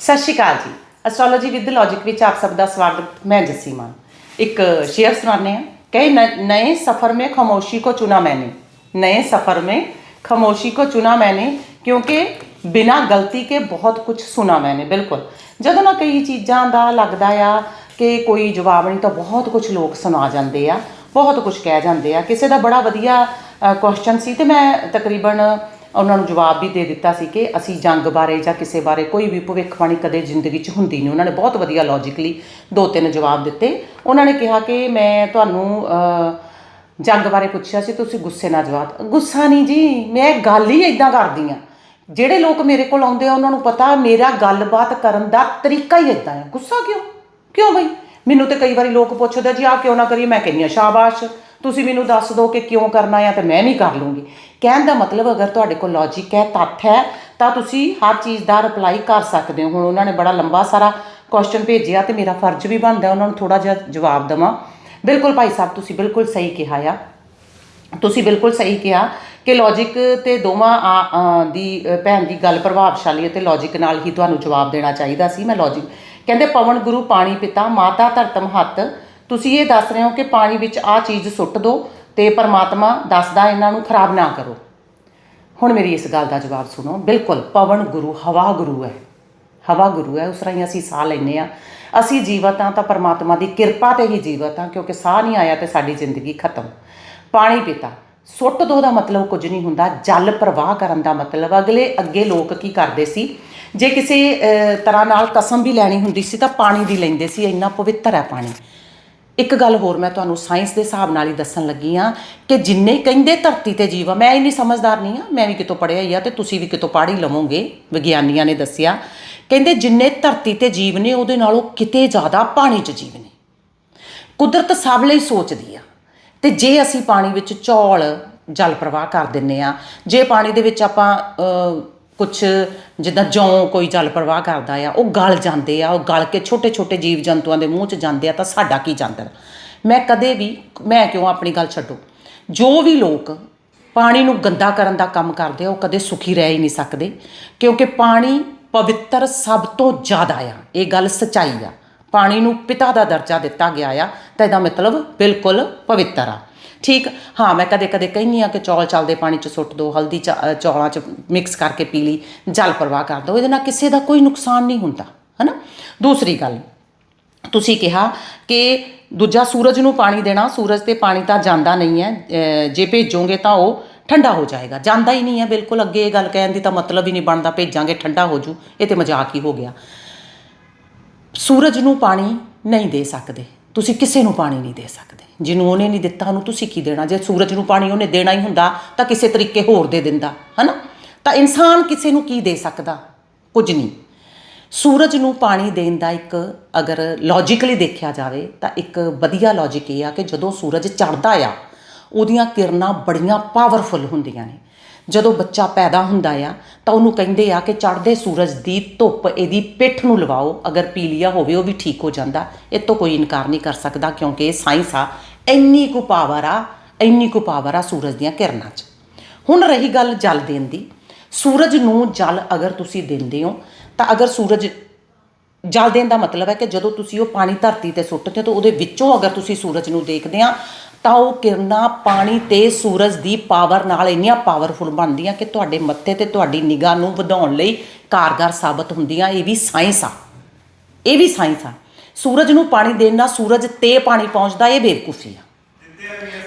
ਸਤਿ ਸ਼੍ਰੀ ਅਕਾਲ ਜੀ astrology with logic ਵਿੱਚ ਆਪ ਸਭ ਦਾ ਸਵਾਗਤ ਮੈਂ ਜੱਸੀ ਮਾਨ ਇੱਕ शेर सुनाने हैं कई न- नए सफ़र में खामोशी को चुना मैंने नए सफ़र में खामोशी को चुना मैंने क्योंकि ਬਿਨਾ ਗਲਤੀ ਕੇ ਬਹੁਤ ਕੁਝ ਸੁਣਾ ਮੈਨੇ ਬਿਲਕੁਲ ਜਦੋਂ ਨਾ ਕਈ ਚੀਜ਼ਾਂ ਦਾ ਲੱਗਦਾ ਆ ਕਿ ਕੋਈ ਜਵਾਬ ਨਹੀਂ ਤਾਂ ਬਹੁਤ ਕੁਝ ਲੋਕ ਸੁਣਾ ਜਾਂਦੇ ਆ ਬਹੁਤ ਕੁਝ ਕਹਿ ਜਾਂਦੇ ਆ ਕਿਸੇ ਦਾ ਬੜਾ ਵਧੀਆ ਕੁਐਸਚਨ ਸੀ ਤੇ ਮੈਂ ਤਕਰੀਬਨ ਉਹਨਾਂ ਨੂੰ ਜਵਾਬ ਵੀ ਦੇ ਦਿੱਤਾ ਸੀ ਕਿ ਅਸੀਂ ਜੰਗ ਬਾਰੇ ਜਾਂ ਕਿਸੇ ਬਾਰੇ ਕੋਈ ਵੀ ਭਵਿੱਖਬਾਣੀ ਕਦੇ ਜ਼ਿੰਦਗੀ 'ਚ ਹੁੰਦੀ ਨਹੀਂ। ਉਹਨਾਂ ਨੇ ਬਹੁਤ ਵਧੀਆ ਲੌਜੀਕਲੀ ਦੋ ਤਿੰਨ ਜਵਾਬ ਦਿੱਤੇ। ਉਹਨਾਂ ਨੇ ਕਿਹਾ ਕਿ ਮੈਂ ਤੁਹਾਨੂੰ ਜੰਗ ਬਾਰੇ ਪੁੱਛਿਆ ਸੀ, ਤੁਸੀਂ ਗੁੱਸੇ ਨਾਲ ਜਵਾਬ ਗੁੱਸਾ ਨਹੀਂ ਜੀ, ਮੈਂ ਗੱਲ ਹੀ ਇਦਾਂ ਕਰਦੀ ਆ ਜਿਹੜੇ ਲੋਕ ਮੇਰੇ ਕੋਲ ਆਉਂਦੇ ਆ, ਉਹਨਾਂ ਨੂੰ ਪਤਾ ਮੇਰਾ ਗੱਲਬਾਤ ਕਰਨ ਦਾ ਤਰੀਕਾ ਹੀ ਇਦਾਂ ਹੈ। ਗੁੱਸਾ ਕਿਉਂ? ਕਿਉਂ ਬਈ? ਮੈਨੂੰ ਤੇ ਕਈ ਵਾਰੀ ਲੋਕ ਪੁੱਛਦੇ ਜੀ ਆ ਕਿਉਂ ਨਾ ਕਰੀਏ? ਮੈਂ ਕਹਿੰਦੀ ਆ ਸ਼ਾਬਾਸ਼। ਤੁਸੀਂ ਮੈਨੂੰ ਦੱਸ ਦਿਓ ਕਿ ਕਿਉਂ ਕਰਨਾ ਆ ਤੇ ਮੈਂ ਵੀ ਕਰ ਲੂੰਗੀ। ਕਹਿਣ ਦਾ ਮਤਲਬ ਅਗਰ ਤੁਹਾਡੇ ਕੋਲ ਲੌਜੀਕ ਹੈ, ਤੱਥ ਹੈ, ਤਾਂ ਤੁਸੀਂ ਹਰ ਚੀਜ਼ ਦਾ ਰਿਪਲਾਈ ਕਰ ਸਕਦੇ ਹੋ। ਹੁਣ ਉਹਨਾਂ ਨੇ ਬੜਾ ਲੰਬਾ ਸਾਰਾ ਕੁਐਸਚਨ ਭੇਜਿਆ ਤੇ ਮੇਰਾ ਫਰਜ਼ ਵੀ ਬਣਦਾ, ਉਹਨਾਂ ਨੂੰ ਥੋੜਾ ਜਿਹਾ ਜਵਾਬ ਦੇਵਾਂ। ਬਿਲਕੁਲ ਭਾਈ ਸਾਹਿਬ, ਤੁਸੀਂ ਬਿਲਕੁਲ ਸਹੀ ਕਿਹਾ ਆ। ਤੁਸੀਂ ਬਿਲਕੁਲ ਸਹੀ ਕਿਹਾ ਕਿ ਲੌਜੀਕ ਤੇ ਦੋਵਾਂ ਆ- ਦੀ ਭੈਣ ਦੀ ਗੱਲ ਪ੍ਰਭਾਵਸ਼ਾਲੀ ਅਤੇ ਤੇ ਲੌਜੀਕ ਨਾਲ ਹੀ ਤੁਹਾਨੂੰ ਜਵਾਬ ਦੇਣਾ ਚਾਹੀਦਾ ਸੀ। ਮੈਂ ਲੌਜੀਕ ਕਹਿੰਦੇ ਪਵਨ ਗੁਰੂ ਪਾਣੀ ਪਿਤਾ, ਮਾਤਾ ਧਰਤਮ ਹੱਤ ਤੁਸੀਂ ਇਹ ਦੱਸ ਰਹੇ ਹੋ ਕਿ ਪਾਣੀ ਵਿੱਚ ਆਹ ਚੀਜ਼ ਸੁੱਟ ਦਿਓ ਤੇ ਪਰਮਾਤਮਾ ਦੱਸਦਾ ਇਹਨਾਂ ਨੂੰ ਖਰਾਬ ਨਾ ਕਰੋ। ਹੁਣ ਮੇਰੀ ਇਸ ਗੱਲ ਦਾ ਜਵਾਬ ਸੁਣੋ। ਬਿਲਕੁਲ ਪਵਨ ਗੁਰੂ, ਹਵਾ ਗੁਰੂ ਹੈ। ਹਵਾ ਗੁਰੂ ਹੈ, ਉਸ ਰਾਹੀਂ ਅਸੀਂ ਸਾਹ ਲੈਂਦੇ ਆ ਅਸੀਂ ਜੀਵਤ ਹਾਂ ਤਾਂ ਪਰਮਾਤਮਾ ਦੀ ਕਿਰਪਾ ਤੇ ਹੀ ਜੀਵਤ ਹਾਂ, ਕਿਉਂਕਿ ਸਾਹ ਨਹੀਂ ਆਇਆ ਤੇ ਸਾਡੀ ਜ਼ਿੰਦਗੀ ਖਤਮ। ਪਾਣੀ ਪੀਤਾ। ਸੁੱਟ ਦੋ ਦਾ ਮਤਲਬ ਕੁਝ ਨਹੀਂ ਹੁੰਦਾ। ਜਲ ਪ੍ਰਵਾਹ ਕਰਨ ਦਾ ਮਤਲਬ। ਅਗਲੇ ਅੱਗੇ ਲੋਕ ਕੀ ਕਰਦੇ ਸੀ? ਜੇ ਕਿਸੇ ਤਰ੍ਹਾਂ ਨਾਲ ਕਸਮ ਵੀ ਲੈਣੀ ਹੁੰਦੀ ਸੀ ਤਾਂ ਪਾਣੀ ਦੀ ਲੈਂਦੇ ਸੀ। ਇੰਨਾ ਪਵਿੱਤਰ ਹੈ ਪਾਣੀ। ਇੱਕ ਗੱਲ ਹੋਰ ਮੈਂ ਤੁਹਾਨੂੰ ਸਾਇੰਸ ਦੇ ਹਿਸਾਬ ਨਾਲ ਹੀ ਦੱਸਣ ਲੱਗੀ ਆ ਕਿ ਜਿੰਨੇ ਕਹਿੰਦੇ ਧਰਤੀ ਤੇ ਜੀਵ ਆ, ਮੈਂ ਇੰਨੀ ਸਮਝਦਾਰ ਨਹੀਂ ਆ ਮੈਂ ਵੀ ਕਿਤੋਂ ਪੜ੍ਹਿਆ ਹੀ ਆ ਤੇ ਤੁਸੀਂ ਵੀ ਕਿਤੋਂ ਪੜ੍ਹ ਹੀ ਲਵੋਗੇ, ਵਿਗਿਆਨੀਆਂ ਨੇ ਦੱਸਿਆ। ਕਹਿੰਦੇ ਜਿੰਨੇ ਧਰਤੀ ਤੇ ਜੀਵ ਨੇ, ਉਹਦੇ ਨਾਲੋਂ ਕਿਤੇ ਜ਼ਿਆਦਾ ਪਾਣੀ 'ਚ ਜੀਵ ਨੇ। ਕੁਦਰਤ ਸਭ ਲਈ ਸੋਚਦੀ ਆ। ਤੇ ਜੇ ਅਸੀਂ ਪਾਣੀ ਵਿੱਚ ਚੌਲ, ਜਲ ਪ੍ਰਵਾਹ ਕਰ ਦਿੰਨੇ ਆ, ਜੇ ਪਾਣੀ ਦੇ ਵਿੱਚ ਆਪਾਂ ਕੁਝ ਜਿੱਦਾਂ ਜੌਂ ਕੋਈ ਜਲ ਪ੍ਰਵਾਹ ਕਰਦਾ ਆ, ਉਹ ਗਲ ਜਾਂਦੇ ਆ, ਉਹ ਗਲ ਕੇ ਛੋਟੇ ਛੋਟੇ ਜੀਵ ਜੰਤੂਆਂ ਦੇ ਮੂੰਹ 'ਚ ਜਾਂਦੇ ਆ ਤਾਂ ਸਾਡਾ ਕੀ ਜਾਂਦਾ ਮੈਂ ਕਦੇ ਵੀ, ਮੈਂ ਕਿਉਂ ਆਪਣੀ ਗੱਲ ਛੱਡੋ? ਜੋ ਵੀ ਲੋਕ ਪਾਣੀ ਨੂੰ ਗੰਦਾ ਕਰਨ ਦਾ ਕੰਮ ਕਰਦੇ ਆ, ਉਹ ਕਦੇ ਸੁਖੀ ਰਹਿ ਹੀ ਨਹੀਂ ਸਕਦੇ, ਕਿਉਂਕਿ ਪਾਣੀ ਪਵਿੱਤਰ ਸਭ ਤੋਂ ਜ਼ਿਆਦਾ ਆ, ਇਹ ਗੱਲ ਸਚਾਈ ਆ। ਪਾਣੀ ਨੂੰ ਪਿਤਾ ਦਾ ਦਰਜਾ ਦਿੱਤਾ ਗਿਆ ਆ, ਤਾਂ ਇਹਦਾ ਮਤਲਬ ਬਿਲਕੁਲ ਪਵਿੱਤਰ ਆ। ਠੀਕ? ਹਾਂ, ਮੈਂ ਕਦੇ ਕਦੇ ਕਹਿੰਦੀ ਆ ਕਿ ਚੌਲ ਚੱਲਦੇ ਪਾਣੀ 'ਚ ਸੁੱਟ ਦਿਓ ਹਲਦੀ ਚ- ਚੌਲਾਂ 'ਚ ਮਿਕਸ ਕਰਕੇ ਪੀ ਲਈ, ਜਲ ਪ੍ਰਵਾਹ ਕਰ ਦਿਓ ਇਹਦੇ ਨਾਲ ਕਿਸੇ ਦਾ ਕੋਈ ਨੁਕਸਾਨ ਨਹੀਂ ਹੁੰਦਾ, ਹਨਾ? ਦੂਸਰੀ ਗੱਲ, ਤੁਸੀਂ ਕਿਹਾ ਕਿ ਦੂਜਾ ਸੂਰਜ ਨੂੰ ਪਾਣੀ ਦੇਣਾ, ਸੂਰਜ ਤੇ ਪਾਣੀ ਤਾਂ ਜਾਂਦਾ ਨਹੀਂ ਹੈ ਜੇ ਭੇਜੋਗੇ ਤਾਂ ਉਹ ਠੰਡਾ ਹੋ ਜਾਏਗਾ। ਜਾਂਦਾ ਹੀ ਨਹੀਂ ਹੈ, ਬਿਲਕੁਲ ਅੱਗੇ ਇਹ ਗੱਲ ਕਹਿਣ ਦੀ ਤਾਂ ਮਤਲਬ ਹੀ ਨਹੀਂ ਬਣਦਾ, ਭੇਜਾਂਗੇ, ਠੰਡਾ ਹੋ ਜੂ, ਇਹ ਤੇ ਮਜ਼ਾਕ ਹੀ ਹੋ ਗਿਆ। ਸੂਰਜ ਨੂੰ ਪਾਣੀ ਨਹੀਂ ਦੇ ਸਕਦੇ, ਤੁਸੀਂ ਕਿਸੇ ਨੂੰ ਪਾਣੀ ਨਹੀਂ ਦੇ ਸਕਦੇ। ਜਿਹਨੂੰ ਉਹਨੇ ਨਹੀਂ ਦਿੱਤਾ, ਉਹਨੂੰ ਤੁਸੀਂ ਕੀ ਦੇਣਾ? ਜੇ ਸੂਰਜ ਨੂੰ ਪਾਣੀ ਉਹਨੇ ਦੇਣਾ ਹੀ ਹੁੰਦਾ, ਤਾਂ ਕਿਸੇ ਤਰੀਕੇ ਹੋਰ ਦੇ ਦਿੰਦਾ, ਹਨਾ? ਤਾਂ ਇਨਸਾਨ ਕਿਸੇ ਨੂੰ ਕੀ ਦੇ ਸਕਦਾ? ਕੁਝ ਨਹੀਂ। ਸੂਰਜ ਨੂੰ ਪਾਣੀ ਦੇਣ ਦਾ ਇੱਕ ਅਗਰ ਲੌਜੀਕਲੀ ਦੇਖਿਆ ਜਾਵੇ, ਤਾਂ ਇੱਕ ਵਧੀਆ ਲੌਜੀਕ ਇਹ ਆ ਕਿ ਜਦੋਂ ਸੂਰਜ ਚੜ੍ਹਦਾ ਆ, ਉਹਦੀਆਂ ਕਿਰਨਾਂ ਬੜੀਆਂ ਪਾਵਰਫੁਲ ਹੁੰਦੀਆਂ ਨੇ। ਜਦੋਂ ਬੱਚਾ ਪੈਦਾ ਹੁੰਦਾ ਆ, ਤਾਂ ਉਹਨੂੰ ਕਹਿੰਦੇ ਆ ਕਿ ਚੜ੍ਹਦੇ ਸੂਰਜ ਦੀ ਧੁੱਪ ਇਹਦੀ ਪਿੱਠ ਨੂੰ ਲਵਾਓ। ਅਗਰ ਪੀਲੀਆ ਹੋਵੇ, ਉਹ ਵੀ ਠੀਕ ਹੋ ਜਾਂਦਾ। ਇਹ ਤੋਂ ਕੋਈ ਇਨਕਾਰ ਨਹੀਂ ਕਰ ਸਕਦਾ, ਕਿਉਂਕਿ ਇਹ ਸਾਇੰਸ ਆ। ਇੰਨੀ ਕੁ ਪਾਵਰ ਆ, ਇੰਨੀ ਕੁ ਪਾਵਰ ਆ ਸੂਰਜ ਦੀਆਂ ਕਿਰਨਾਂ 'ਚ। ਹੁਣ ਰਹੀ ਗੱਲ ਜਲ ਦੇਣ ਦੀ। ਸੂਰਜ ਨੂੰ ਜਲ ਅਗਰ ਤੁਸੀਂ ਦਿੰਦੇ ਹੋ, ਤਾਂ ਅਗਰ ਸੂਰਜ ਜਲ ਦੇਣ ਦਾ ਮਤਲਬ ਹੈ ਕਿ ਜਦੋਂ ਤੁਸੀਂ ਉਹ ਪਾਣੀ ਧਰਤੀ ਤੇ ਸੁੱਟਦੇ ਹੋ, ਤਾਂ ਉਹਦੇ ਵਿੱਚੋਂ ਅਗਰ ਤੁਸੀਂ ਸੂਰਜ ਨੂੰ ਦੇਖਦੇ ਆ ਤਾਂ ਉਹ ਕਿਰਨਾਂ, ਪਾਣੀ ਤੇ ਸੂਰਜ ਦੀ ਪਾਵਰ ਨਾਲ ਇੰਨੀਆਂ ਪਾਵਰਫੁਲ ਬਣਦੀਆਂ ਕਿ ਤੁਹਾਡੇ ਮੱਥੇ ਤੇ ਤੁਹਾਡੀ ਨਿਗਾਹ ਨੂੰ ਵਧਾਉਣ ਲਈ ਕਾਰਗਰ ਸਾਬਤ ਹੁੰਦੀਆਂ। ਇਹ ਵੀ ਸਾਇੰਸ ਆ। ਇਹ ਵੀ ਸਾਇੰਸ ਆ। ਸੂਰਜ ਨੂੰ ਪਾਣੀ ਦੇਣ ਨਾਲ ਸੂਰਜ ਤੇ ਪਾਣੀ ਪਹੁੰਚਦਾ, ਇਹ ਬੇਵਕੂਫੀ ਆ।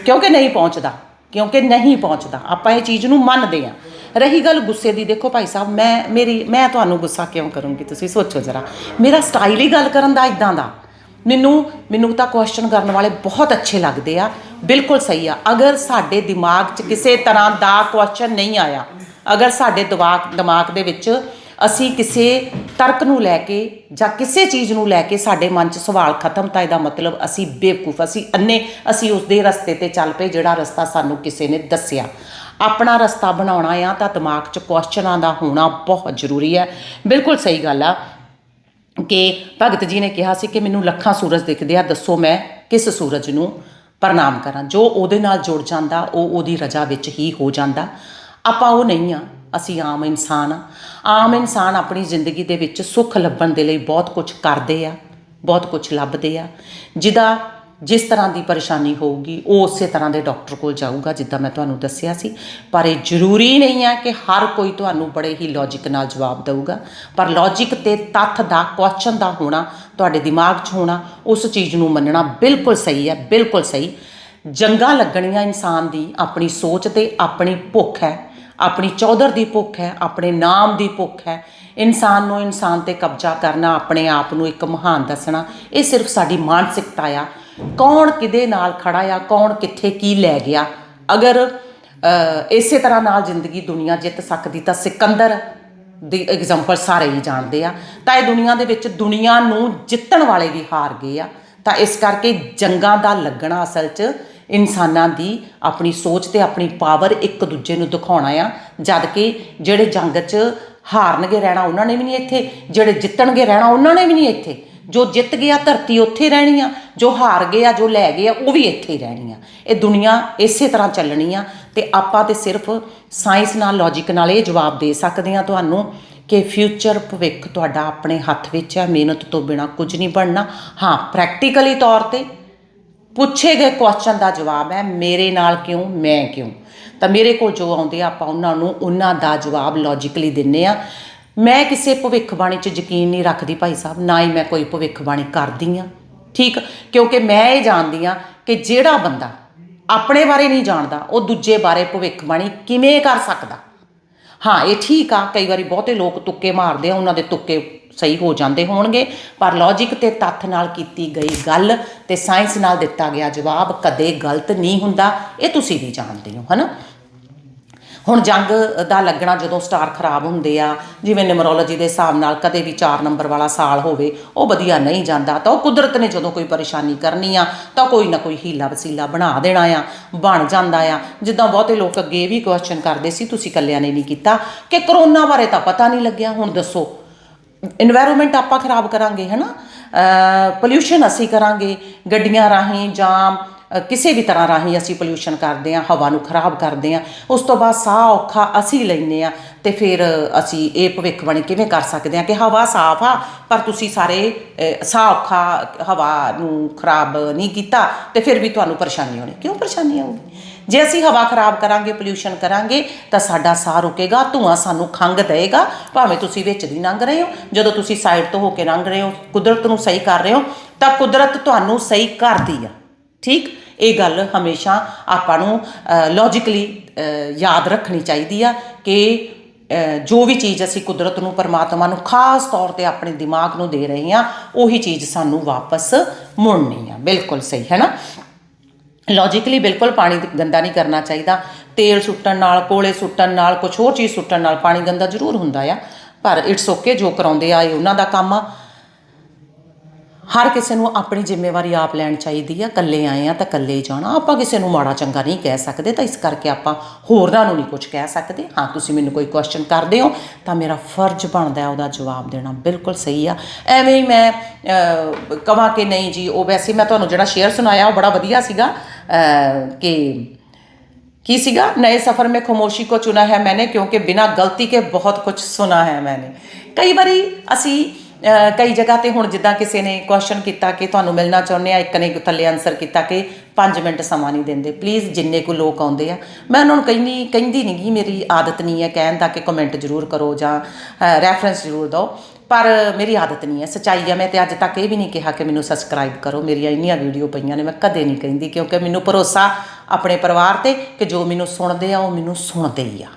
ਕਿਉਂਕਿ ਨਹੀਂ ਪਹੁੰਚਦਾ, ਕਿਉਂਕਿ ਨਹੀਂ ਪਹੁੰਚਦਾ। ਆਪਾਂ ਇਹ ਚੀਜ਼ ਨੂੰ ਮੰਨਦੇ ਆ। ਰਹੀ ਗੱਲ ਗੁੱਸੇ ਦੀ, ਦੇਖੋ ਭਾਈ ਸਾਹਿਬ, ਮੈਂ, ਮੇਰੀ, ਮੈਂ ਤੁਹਾਨੂੰ ਗੁੱਸਾ ਕਿਉਂ ਕਰੂੰਗੀ? ਤੁਸੀਂ ਸੋਚੋ ਜਰਾ। ਮੇਰਾ ਸਟਾਈਲ ਹੀ ਗੱਲ ਕਰਨ ਦਾ ਇਦਾਂ ਦਾ। ਮੈਨੂੰ ਮੈਨੂੰ ਤਾਂ ਕੁਐਸਚਨ ਕਰਨ ਵਾਲੇ ਬਹੁਤ ਅੱਛੇ ਲੱਗਦੇ ਆ। ਬਿਲਕੁਲ ਸਹੀ ਆ। ਅਗਰ ਸਾਡੇ ਦਿਮਾਗ 'ਚ ਕਿਸੇ ਤਰ੍ਹਾਂ ਦਾ ਕੁਐਸਚਨ ਨਹੀਂ ਆਇਆ, ਅਗਰ ਸਾਡੇ ਦਿਮਾਗ ਦਿਮਾਗ ਦੇ ਵਿੱਚ ਅਸੀਂ ਕਿਸੇ ਤਰਕ ਨੂੰ ਲੈ ਕੇ ਜਾਂ ਕਿਸੇ ਚੀਜ਼ ਨੂੰ ਲੈ ਕੇ ਸਾਡੇ ਮਨ 'ਚ ਸਵਾਲ ਖਤਮ, ਤਾਂ ਇਹਦਾ ਮਤਲਬ ਅਸੀਂ ਬੇਵਕੂਫ, ਅਸੀਂ ਅੰਨੇ ਅਸੀਂ ਉਸ ਦੇ ਰਸਤੇ ਤੇ ਚੱਲ ਪਏ ਜਿਹੜਾ ਰਸਤਾ ਸਾਨੂੰ ਕਿਸੇ ਨੇ ਦੱਸਿਆ। ਆਪਣਾ ਰਸਤਾ ਬਣਾਉਣਾ ਆ ਤਾਂ ਦਿਮਾਗ 'ਚ ਕੁਐਸਚਨਾਂ ਦਾ ਹੋਣਾ ਬਹੁਤ ਜ਼ਰੂਰੀ ਹੈ। ਬਿਲਕੁਲ ਸਹੀ ਗੱਲ ਆ। ਕਿ ਭਗਤ ਜੀ ਨੇ ਕਿਹਾ ਸੀ ਕਿ ਮੈਨੂੰ ਲੱਖਾਂ ਸੂਰਜ ਦਿਖਦੇ ਆ, ਦੱਸੋ ਮੈਂ ਕਿਸ ਸੂਰਜ ਨੂੰ ਪ੍ਰਣਾਮ ਕਰਾਂ। ਜੋ ਉਹਦੇ ਨਾਲ ਜੁੜ ਜਾਂਦਾ, ਉਹ ਉਹਦੀ ਰਜਾ ਵਿੱਚ ਹੀ ਹੋ ਜਾਂਦਾ। ਆਪਾਂ ਉਹ ਨਹੀਂ ਆ, ਅਸੀਂ ਆਮ ਇਨਸਾਨ ਆ। ਆਮ ਇਨਸਾਨ ਆਪਣੀ ਜ਼ਿੰਦਗੀ ਦੇ ਵਿੱਚ ਸੁੱਖ ਲੱਭਣ ਦੇ ਲਈ ਬਹੁਤ ਕੁਝ ਕਰਦੇ ਆ, ਬਹੁਤ ਕੁਝ ਲੱਭਦੇ ਆ। ਜਿਹਦਾ ਜਿਸ ਤਰ੍ਹਾਂ ਦੀ ਪਰੇਸ਼ਾਨੀ ਹੋਊਗੀ, ਉਹ ਉਸੇ ਤਰ੍ਹਾਂ ਦੇ ਡਾਕਟਰ ਕੋਲ ਜਾਊਗਾ, ਜਿੱਦਾਂ ਮੈਂ ਤੁਹਾਨੂੰ ਦੱਸਿਆ ਸੀ। ਪਰ ਇਹ ਜ਼ਰੂਰੀ ਨਹੀਂ ਹੈ ਕਿ ਹਰ ਕੋਈ ਤੁਹਾਨੂੰ ਬੜੇ ਹੀ ਲੌਜੀਕ ਨਾਲ ਜਵਾਬ ਦੇਊਗਾ। ਪਰ ਲੌਜੀਕ ਤੇ ਤੱਥ ਦਾ ਕੁਐਸਚਨ ਦਾ ਹੋਣਾ, ਤੁਹਾਡੇ ਦਿਮਾਗ 'ਚ ਹੋਣਾ, ਉਸ ਚੀਜ਼ ਨੂੰ ਮੰਨਣਾ ਬਿਲਕੁਲ ਸਹੀ ਹੈ, ਬਿਲਕੁਲ ਸਹੀ। ਜੰਗਾਂ ਲੱਗਣੀਆਂ ਇਨਸਾਨ ਦੀ, ਆਪਣੀ ਸੋਚ ਤੇ ਆਪਣੀ ਭੁੱਖ ਹੈ, ਆਪਣੀ ਚੌਧਰ ਦੀ ਭੁੱਖ ਹੈ, ਆਪਣੇ ਨਾਮ ਦੀ ਭੁੱਖ ਹੈ। ਇਨਸਾਨ ਨੂੰ ਇਨਸਾਨ ਤੇ ਕਬਜ਼ਾ ਕਰਨਾ, ਆਪਣੇ ਆਪ ਨੂੰ ਇੱਕ ਮਹਾਨ ਦੱਸਣਾ, ਇਹ ਸਿਰਫ ਸਾਡੀ ਮਾਨਸਿਕਤਾ ਆ। ਕੌਣ ਕਿਹਦੇ ਨਾਲ ਖੜਾ ਆ, ਕੌਣ ਕਿੱਥੇ ਕੀ ਲੈ ਗਿਆ? ਅਗਰ ਇਸੇ ਤਰ੍ਹਾਂ ਨਾਲ ਜ਼ਿੰਦਗੀ ਦੁਨੀਆ ਜਿੱਤ ਸਕਦੀ ਤਾਂ ਸਿਕੰਦਰ ਦੀ ਐਗਜ਼ਾਮਪਲ ਸਾਰੇ ਹੀ ਜਾਣਦੇ ਆ। ਤਾਂ ਇਹ ਦੁਨੀਆ ਦੇ ਵਿੱਚ ਦੁਨੀਆ ਨੂੰ ਜਿੱਤਣ ਵਾਲੇ ਵੀ ਹਾਰ ਗਏ ਆ। ਤਾਂ ਇਸ ਕਰਕੇ ਜੰਗਾਂ ਦਾ ਲੱਗਣਾ ਅਸਲ 'ਚ ਇਨਸਾਨਾਂ ਦੀ ਆਪਣੀ ਸੋਚ ਤੇ ਆਪਣੀ ਪਾਵਰ ਇੱਕ ਦੂਜੇ ਨੂੰ ਦਿਖਾਉਣਾ ਆ। ਜਦ ਕਿ ਜਿਹੜੇ ਜੰਗ 'ਚ ਹਾਰਨਗੇ ਰਹਿਣਾ ਉਹਨਾਂ ਨੇ ਵੀ ਨਹੀਂ ਇੱਥੇ, ਜਿਹੜੇ ਜਿੱਤਣਗੇ ਰਹਿਣਾ ਉਹਨਾਂ ਨੇ ਵੀ ਨਹੀਂ ਇੱਥੇ। ਜੋ ਜਿੱਤ ਗਿਆ ਧਰਤੀ ਉੱਥੇ ਰਹਿਣੀ ਆ, ਜੋ ਹਾਰ ਗਿਆ, ਜੋ ਲੈ ਗਿਆ, ਉਹ ਵੀ ਇੱਥੇ ਹੀ ਰਹਿਣੀ ਆ। ਇਹ ਦੁਨੀਆ ਇਸੇ ਤਰ੍ਹਾਂ ਚੱਲਣੀ ਆ ਤੇ ਆਪਾਂ ਤੇ ਸਿਰਫ ਸਾਇੰਸ ਨਾਲ ਲੌਜੀਕ ਨਾਲ ਇਹ ਜਵਾਬ ਦੇ ਸਕਦੇ ਆ ਤੁਹਾਨੂੰ ਕਿ ਫਿਊਚਰ ਭਵਿੱਖ ਤੁਹਾਡਾ ਆਪਣੇ ਹੱਥ ਵਿੱਚ ਹੈ, ਮਿਹਨਤ ਤੋਂ ਬਿਨਾ ਕੁਝ ਨਹੀਂ ਬਣਨਾ। ਹਾਂ ਪ੍ਰੈਕਟੀਕਲੀ ਤੌਰ ਤੇ ਪੁੱਛੇ ਗਏ ਕੁਐਸਚਨ ਦਾ ਜਵਾਬ ਹੈ, ਮੇਰੇ ਨਾਲ ਕਿਉਂ, ਮੈਂ ਕਿਉਂ? ਤਾਂ ਮੇਰੇ ਕੋਲ ਜੋ ਆਉਂਦੇ ਆ, ਆਪਾਂ ਉਹਨਾਂ ਨੂੰ, ਉਹਨਾਂ ਦਾ ਜਵਾਬ ਲੌਜੀਕਲੀ ਦਿੰਨੇ ਆ। ਮੈਂ ਕਿਸੇ ਭਵਿੱਖਬਾਣੀ 'ਚ ਯਕੀਨ ਨਹੀਂ ਰੱਖਦੀ ਭਾਈ ਸਾਹਿਬ, ਨਾ ਹੀ ਮੈਂ ਕੋਈ ਭਵਿੱਖਬਾਣੀ ਕਰਦੀ ਆ ਠੀਕ? ਕਿਉਂਕਿ ਮੈਂ ਇਹ ਜਾਣਦੀ ਆ ਕਿ ਜਿਹੜਾ ਬੰਦਾ ਆਪਣੇ ਬਾਰੇ ਨਹੀਂ ਜਾਣਦਾ, ਉਹ ਦੂਜੇ ਬਾਰੇ ਭਵਿੱਖਬਾਣੀ ਕਿਵੇਂ ਕਰ ਸਕਦਾ? ਹਾਂ, ਇਹ ਠੀਕ ਆ, ਕਈ ਵਾਰੀ ਬਹੁਤੇ ਲੋਕ ਤੁੱਕੇ ਮਾਰਦੇ ਆ, ਉਹਨਾਂ ਦੇ ਤੁੱਕੇ ਸਹੀ ਹੋ ਜਾਂਦੇ ਹੋਣਗੇ, ਪਰ ਲੌਜੀਕ ਤੇ ਤੱਥ ਨਾਲ ਕੀਤੀ ਗਈ ਗੱਲ ਤੇ ਸਾਇੰਸ ਨਾਲ ਦਿੱਤਾ ਗਿਆ ਜਵਾਬ ਕਦੇ ਗਲਤ ਨਹੀਂ ਹੁੰਦਾ, ਇਹ ਤੁਸੀਂ ਵੀ ਜਾਣਦੇ ਹੋ, ਹਨਾ? ਹੁਣ ਜੰਗ ਦਾ ਲੱਗਣਾ ਜਦੋਂ ਸਟਾਰ ਖਰਾਬ ਹੁੰਦੇ ਆ, ਜਿਵੇਂ ਨਿਊਮਰੋਲੋਜੀ ਦੇ ਹਿਸਾਬ ਨਾਲ ਕਦੇ ਵੀ 4 ਨੰਬਰ ਵਾਲਾ ਸਾਲ ਹੋਵੇ, ਉਹ ਵਧੀਆ ਨਹੀਂ ਜਾਂਦਾ। ਤਾਂ ਉਹ ਕੁਦਰਤ ਨੇ ਜਦੋਂ ਕੋਈ ਪਰੇਸ਼ਾਨੀ ਕਰਨੀ ਆ, ਤਾਂ ਕੋਈ ਨਾ ਕੋਈ ਹੀਲਾ ਵਸੀਲਾ ਬਣਾ ਦੇਣਾ ਆ, ਬਣ ਜਾਂਦਾ ਆ। ਜਿੱਦਾਂ ਬਹੁਤੇ ਲੋਕ ਅੱਗੇ ਵੀ ਕੁਐਸਚਨ ਕਰਦੇ ਸੀ, ਤੁਸੀਂ ਕੱਲਿਆਂ ਨੇ ਨਹੀਂ ਕੀਤਾ। ਕਿ ਕਰੋਨਾ ਬਾਰੇ ਤਾਂ ਪਤਾ ਨਹੀਂ ਲੱਗਿਆ। ਹੁਣ ਦੱਸੋ এনवायरमेंट ਆਪਾਂ ਖਰਾਬ ਕਰਾਂਗੇ, ਹਨਾ? ਪੋਲੂਸ਼ਨ ਅਸੀਂ ਕਰਾਂਗੇ, ਗੱਡੀਆਂ ਰਾਹੀਂ ਜਾਮ ਕਿਸੇ ਵੀ ਤਰ੍ਹਾਂ ਰਾਹੀਂ ਅਸੀਂ ਪੋਲਿਊਸ਼ਨ ਕਰਦੇ ਹਾਂ, ਹਵਾ ਨੂੰ ਖਰਾਬ ਕਰਦੇ ਹਾਂ, ਉਸ ਤੋਂ ਬਾਅਦ ਸਾਹ ਔਖਾ ਅਸੀਂ ਲੈਂਦੇ ਆ ਤੇ ਫਿਰ ਅਸੀਂ ਇਹ ਭਵਿੱਖਬਾਣੀ ਕਿਵੇਂ ਕਰ ਸਕਦੇ ਹਾਂ ਕਿ ਹਵਾ ਸਾਫ਼ ਆ, ਪਰ ਤੁਸੀਂ ਸਾਰੇ ਸਾਹ ਔਖਾ, ਹਵਾ ਨੂੰ ਖਰਾਬ ਨਹੀਂ ਕੀਤਾ ਤੇ ਫਿਰ ਵੀ ਤੁਹਾਨੂੰ ਪਰੇਸ਼ਾਨੀ ਹੋਣੀ। ਕਿਉਂ ਪਰੇਸ਼ਾਨੀ ਆਊਗੀ? ਜੇ ਅਸੀਂ ਹਵਾ ਖਰਾਬ ਕਰਾਂਗੇ ਪੋਲਿਊਸ਼ਨ ਕਰਾਂਗੇ, ਤਾਂ ਸਾਡਾ ਸਾਹ ਰੁਕੇਗਾ, ਧੂਆਂ ਸਾਨੂੰ ਖੰਗ ਦੇਏਗਾ ਭਾਵੇਂ ਤੁਸੀਂ ਵਿੱਚ ਦੀ ਲੰਘ ਰਹੇ ਹੋ, ਜਦੋਂ ਤੁਸੀਂ ਸਾਈਡ ਤੋਂ ਹੋ ਕੇ ਲੰਘ ਰਹੇ ਹੋ, ਕੁਦਰਤ ਨੂੰ ਸਹੀ ਕਰ ਰਹੇ ਹੋ, ਤਾਂ ਕੁਦਰਤ ਤੁਹਾਨੂੰ ਸਹੀ ਕਰਦੀ ਆ। ਠੀਕ? ਇਹ ਗੱਲ ਹਮੇਸ਼ਾ ਆਪਾਂ ਨੂੰ ਲੌਜੀਕਲੀ ਯਾਦ ਰੱਖਣੀ ਚਾਹੀਦੀ ਆ ਕਿ ਜੋ ਵੀ ਚੀਜ਼ ਅਸੀਂ ਕੁਦਰਤ ਨੂੰ, ਪਰਮਾਤਮਾ ਨੂੰ ਖਾਸ ਤੌਰ ਤੇ ਆਪਣੇ ਦਿਮਾਗ ਨੂੰ ਦੇ ਰਹੇ ਹਾਂ ਉਹੀ ਚੀਜ਼ ਸਾਨੂੰ ਵਾਪਸ ਮੁੜਨੀ ਆ। ਬਿਲਕੁਲ ਸਹੀ, ਹੈ ਨਾ? ਲੌਜੀਕਲੀ ਬਿਲਕੁਲ ਪਾਣੀ ਗੰਦਾ ਨਹੀਂ ਕਰਨਾ ਚਾਹੀਦਾ। ਤੇਲ ਸੁੱਟਣ ਨਾਲ, ਕੋਲੇ ਸੁੱਟਣ ਨਾਲ ਕੁਝ ਹੋਰ ਚੀਜ਼ ਸੁੱਟਣ ਨਾਲ ਪਾਣੀ ਗੰਦਾ ਜ਼ਰੂਰ ਹੁੰਦਾ ਆ। ਪਰ ਇਟਸ ਓਕੇ ਜੋ ਕਰਾਉਂਦੇ ਆ, ਇਹ ਉਹਨਾਂ ਦਾ ਕੰਮ ਆ। ਹਰ ਕਿਸੇ ਨੂੰ ਆਪਣੀ ਜ਼ਿੰਮੇਵਾਰੀ ਆਪ ਲੈਣ ਚਾਹੀਦੀ ਆ, ਇਕੱਲੇ ਆਏ ਆ ਤਾਂ ਇਕੱਲੇ ਜਾਣਾ। ਆਪਾਂ ਕਿਸੇ ਨੂੰ ਮਾੜਾ ਚੰਗਾ ਨਹੀਂ ਕਹਿ ਸਕਦੇ ਤਾਂ ਇਸ ਕਰਕੇ ਆਪਾਂ ਹੋਰਨਾਂ ਨੂੰ ਨਹੀਂ ਕੁਝ ਕਹਿ ਸਕਦੇ। ਹਾਂ, ਤੁਸੀਂ ਮੈਨੂੰ ਕੋਈ ਕੁਐਸਚਨ ਕਰਦੇ ਹੋ ਤਾਂ ਮੇਰਾ ਫਰਜ਼ ਬਣਦਾ ਹੈ ਉਹਦਾ ਜਵਾਬ ਦੇਣਾ। ਬਿਲਕੁਲ ਸਹੀ ਆ। ਐਵੇਂ ਹੀ ਮੈਂ ਕਹਾਂ ਕਿ ਨਹੀਂ ਜੀ, ਉਹ ਵੈਸੇ ਮੈਂ ਤੁਹਾਨੂੰ ਜਿਹੜਾ ਸ਼ੇਅਰ ਸੁਣਾਇਆ ਉਹ ਬੜਾ ਵਧੀਆ ਸੀਗਾ। ਕਿ ਕੀ ਸੀਗਾ? ਨਏ ਸਫ਼ਰ ਮੇਂ ਖਮੋਸ਼ੀ ਕੋ ਚੁਣਾ ਹੈ ਮੈਨੇ, ਕਿਉਂਕਿ ਬਿਨਾ ਗਲਤੀ ਕੇ ਬਹੁਤ ਕੁਝ ਸੁਣਾ ਹੈ ਮੈਨੇ। ਕਈ ਵਾਰੀ ਅਸੀਂ ਕਈ ਜਗ੍ਹਾ ਤੇ ਹੁਣ ਜਿੱਦਾਂ ਕਿਸੇ ਨੇ ਕੁਐਸਚਨ ਕੀਤਾ ਕਿ ਤੁਹਾਨੂੰ ਮਿਲਣਾ ਚਾਹੁੰਦੇ ਆ, ਇੱਕ ਨੇ ਥੱਲੇ ਆਨਸਰ ਕੀਤਾ ਕਿ 5 ਮਿੰਟ ਸਮਾਂ ਨਹੀਂ ਦਿੰਦੇ। ਪਲੀਜ਼ ਜਿੰਨੇ ਕੋ ਲੋਕ ਆਉਂਦੇ ਆ। ਮੈਂ ਉਹਨਾਂ ਨੂੰ ਕਹਿੰਦੀ ਕਹਿੰਦੀ ਨਹੀਂ ਗੀ ਮੇਰੀ ਆਦਤ ਨਹੀਂ ਹੈ ਕਹਿਣ ਦਾ ਕਿ ਕਮੈਂਟ ਜ਼ਰੂਰ ਕਰੋ ਜਾਂ ਰੈਫਰੈਂਸ ਜ਼ਰੂਰ ਦਿਓ। ਪਰ ਮੇਰੀ ਆਦਤ ਨਹੀਂ ਹੈ, ਸੱਚਾਈ ਆ, ਮੈਂ ਤੇ ਅੱਜ ਤੱਕ ਇਹ ਵੀ ਨਹੀਂ ਕਿਹਾ ਕਿ ਮੈਨੂੰ ਸਬਸਕ੍ਰਾਈਬ ਕਰੋ। ਮੇਰੀਆਂ ਇੰਨੀਆਂ ਵੀਡੀਓ ਪਈਆਂ ਨੇ, ਮੈਂ ਕਦੇ ਨਹੀਂ ਕਹਿੰਦੀ ਕਿਉਂਕਿ ਮੈਨੂੰ ਭਰੋਸਾ ਆਪਣੇ ਪਰਿਵਾਰ ਤੇ ਕਿ ਜੋ ਮੈਨੂੰ ਸੁਣਦੇ ਆ, ਉਹ ਮੈਨੂੰ ਸੁਣਦੇ ਹੀ ਆ।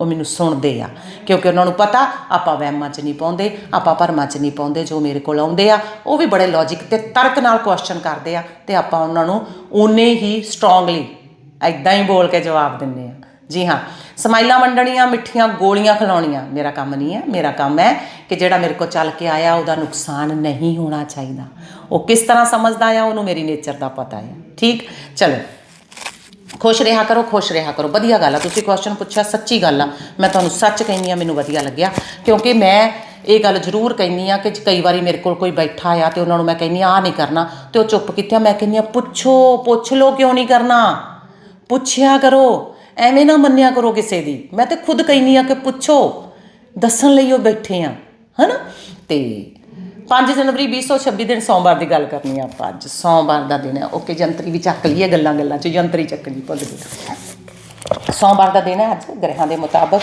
ਉਹ ਮੈਨੂੰ ਸੁਣਦੇ ਆ। ਕਿਉਂਕਿ ਉਹਨਾਂ ਨੂੰ ਪਤਾ, ਆਪਾਂ ਵਹਿਮਾਂ 'ਚ ਨਹੀਂ ਪਾਉਂਦੇ, ਆਪਾਂ ਭਰਮਾਂ 'ਚ ਨਹੀਂ ਪਾਉਂਦੇ, ਜੋ ਮੇਰੇ ਕੋਲ ਆਉਂਦੇ ਆ, ਉਹ ਵੀ ਬੜੇ ਲੌਜੀਕ ਤੇ ਤਰਕ ਨਾਲ ਕੁਐਸਚਨ ਕਰਦੇ ਆ ਤੇ ਆਪਾਂ ਉਹਨਾਂ ਨੂੰ ਓਨੇ ਹੀ ਸਟਰੋਂਗਲੀ ਐਦਾਂ ਹੀ ਬੋਲ ਕੇ ਜਵਾਬ ਦਿੰਦੇ ਆ। ਜੀ ਹਾਂ, ਸਮਾਈਲਾਂ ਵੰਡਣੀਆਂ, ਮਿੱਠੀਆਂ ਗੋਲੀਆਂ ਖਿਲਾਉਣੀਆਂ, ਮੇਰਾ ਕੰਮ ਨਹੀਂ ਹੈ। ਮੇਰਾ ਕੰਮ ਹੈ ਕਿ ਜਿਹੜਾ ਮੇਰੇ ਕੋਲ ਚੱਲ ਕੇ ਆਇਆ, ਉਹਦਾ ਨੁਕਸਾਨ ਨਹੀਂ ਹੋਣਾ ਚਾਹੀਦਾ। ਉਹ ਕਿਸ ਤਰ੍ਹਾਂ ਸਮਝਦਾ ਆ, ਉਹਨੂੰ ਮੇਰੀ ਨੇਚਰ ਦਾ ਪਤਾ ਹੈ ਠੀਕ? ਚਲੋ। ਖੁਸ਼ ਰਿਹਾ ਕਰੋ, ਖੁਸ਼ ਰਿਹਾ ਕਰੋ। ਵਧੀਆ ਗੱਲ ਆ, ਤੁਸੀਂ ਕੁਐਸਚਨ ਪੁੱਛਿਆ, ਸੱਚੀ ਗੱਲ ਆ। ਮੈਂ ਤੁਹਾਨੂੰ ਸੱਚ ਕਹਿੰਦੀ ਆ, ਮੈਨੂੰ ਵਧੀਆ ਲੱਗਿਆ। ਕਿਉਂਕਿ ਮੈਂ ਇਹ ਗੱਲ ਜ਼ਰੂਰ ਕਹਿੰਦੀ ਆ ਕਿ ਕਈ ਵਾਰੀ ਮੇਰੇ ਕੋਲ ਕੋਈ ਬੈਠਾ ਆ ਤੇ ਉਹਨਾਂ ਨੂੰ ਮੈਂ ਕਹਿੰਦੀ ਆ, ਆਹ ਨਹੀਂ ਕਰਨਾ। ਤੇ ਉਹ ਚੁੱਪ ਕੀਤੇ ਮੈਂ ਕਹਿੰਦੀ ਆ, ਪੁੱਛੋ, ਪੁੱਛ ਲੋ ਕਿਉਂ ਨਹੀਂ ਕਰਨਾ? ਪੁੱਛਿਆ ਕਰੋ। ਐਵੇਂ ਨਾ ਮੰਨਿਆ ਕਰੋ ਕਿਸੇ ਦੀ। ਮੈਂ ਤੇ ਖੁਦ ਕਹਿੰਦੀ ਆ ਕਿ ਪੁੱਛੋ। ਦੱਸਣ ਲਈ ਉਹ ਬੈਠੇ ਆ। ਹਨਾ? ਤੇ 5 ਜਨਵਰੀ 2026 ਦਿਨ ਸੋਮਵਾਰ ਦੀ ਗੱਲ ਕਰਨੀ ਆ ਆਪਾਂ ਅੱਜ। ਸੋਮਵਾਰ ਦਾ ਦਿਨ ਹੈ। ਓਕੇ, ਜੰਤਰੀ ਵੀ ਚੱਕ ਲਈਏ ਗੱਲਾਂ ਗੱਲਾਂ 'ਚ। ਜੰਤਰੀ ਚੱਕਣੀ ਭੁੱਲ ਗਈ। ਸੋਮਵਾਰ ਦਾ ਦਿਨ ਹੈ ਅੱਜ, ਗ੍ਰਹਿਾਂ ਦੇ ਮੁਤਾਬਕ।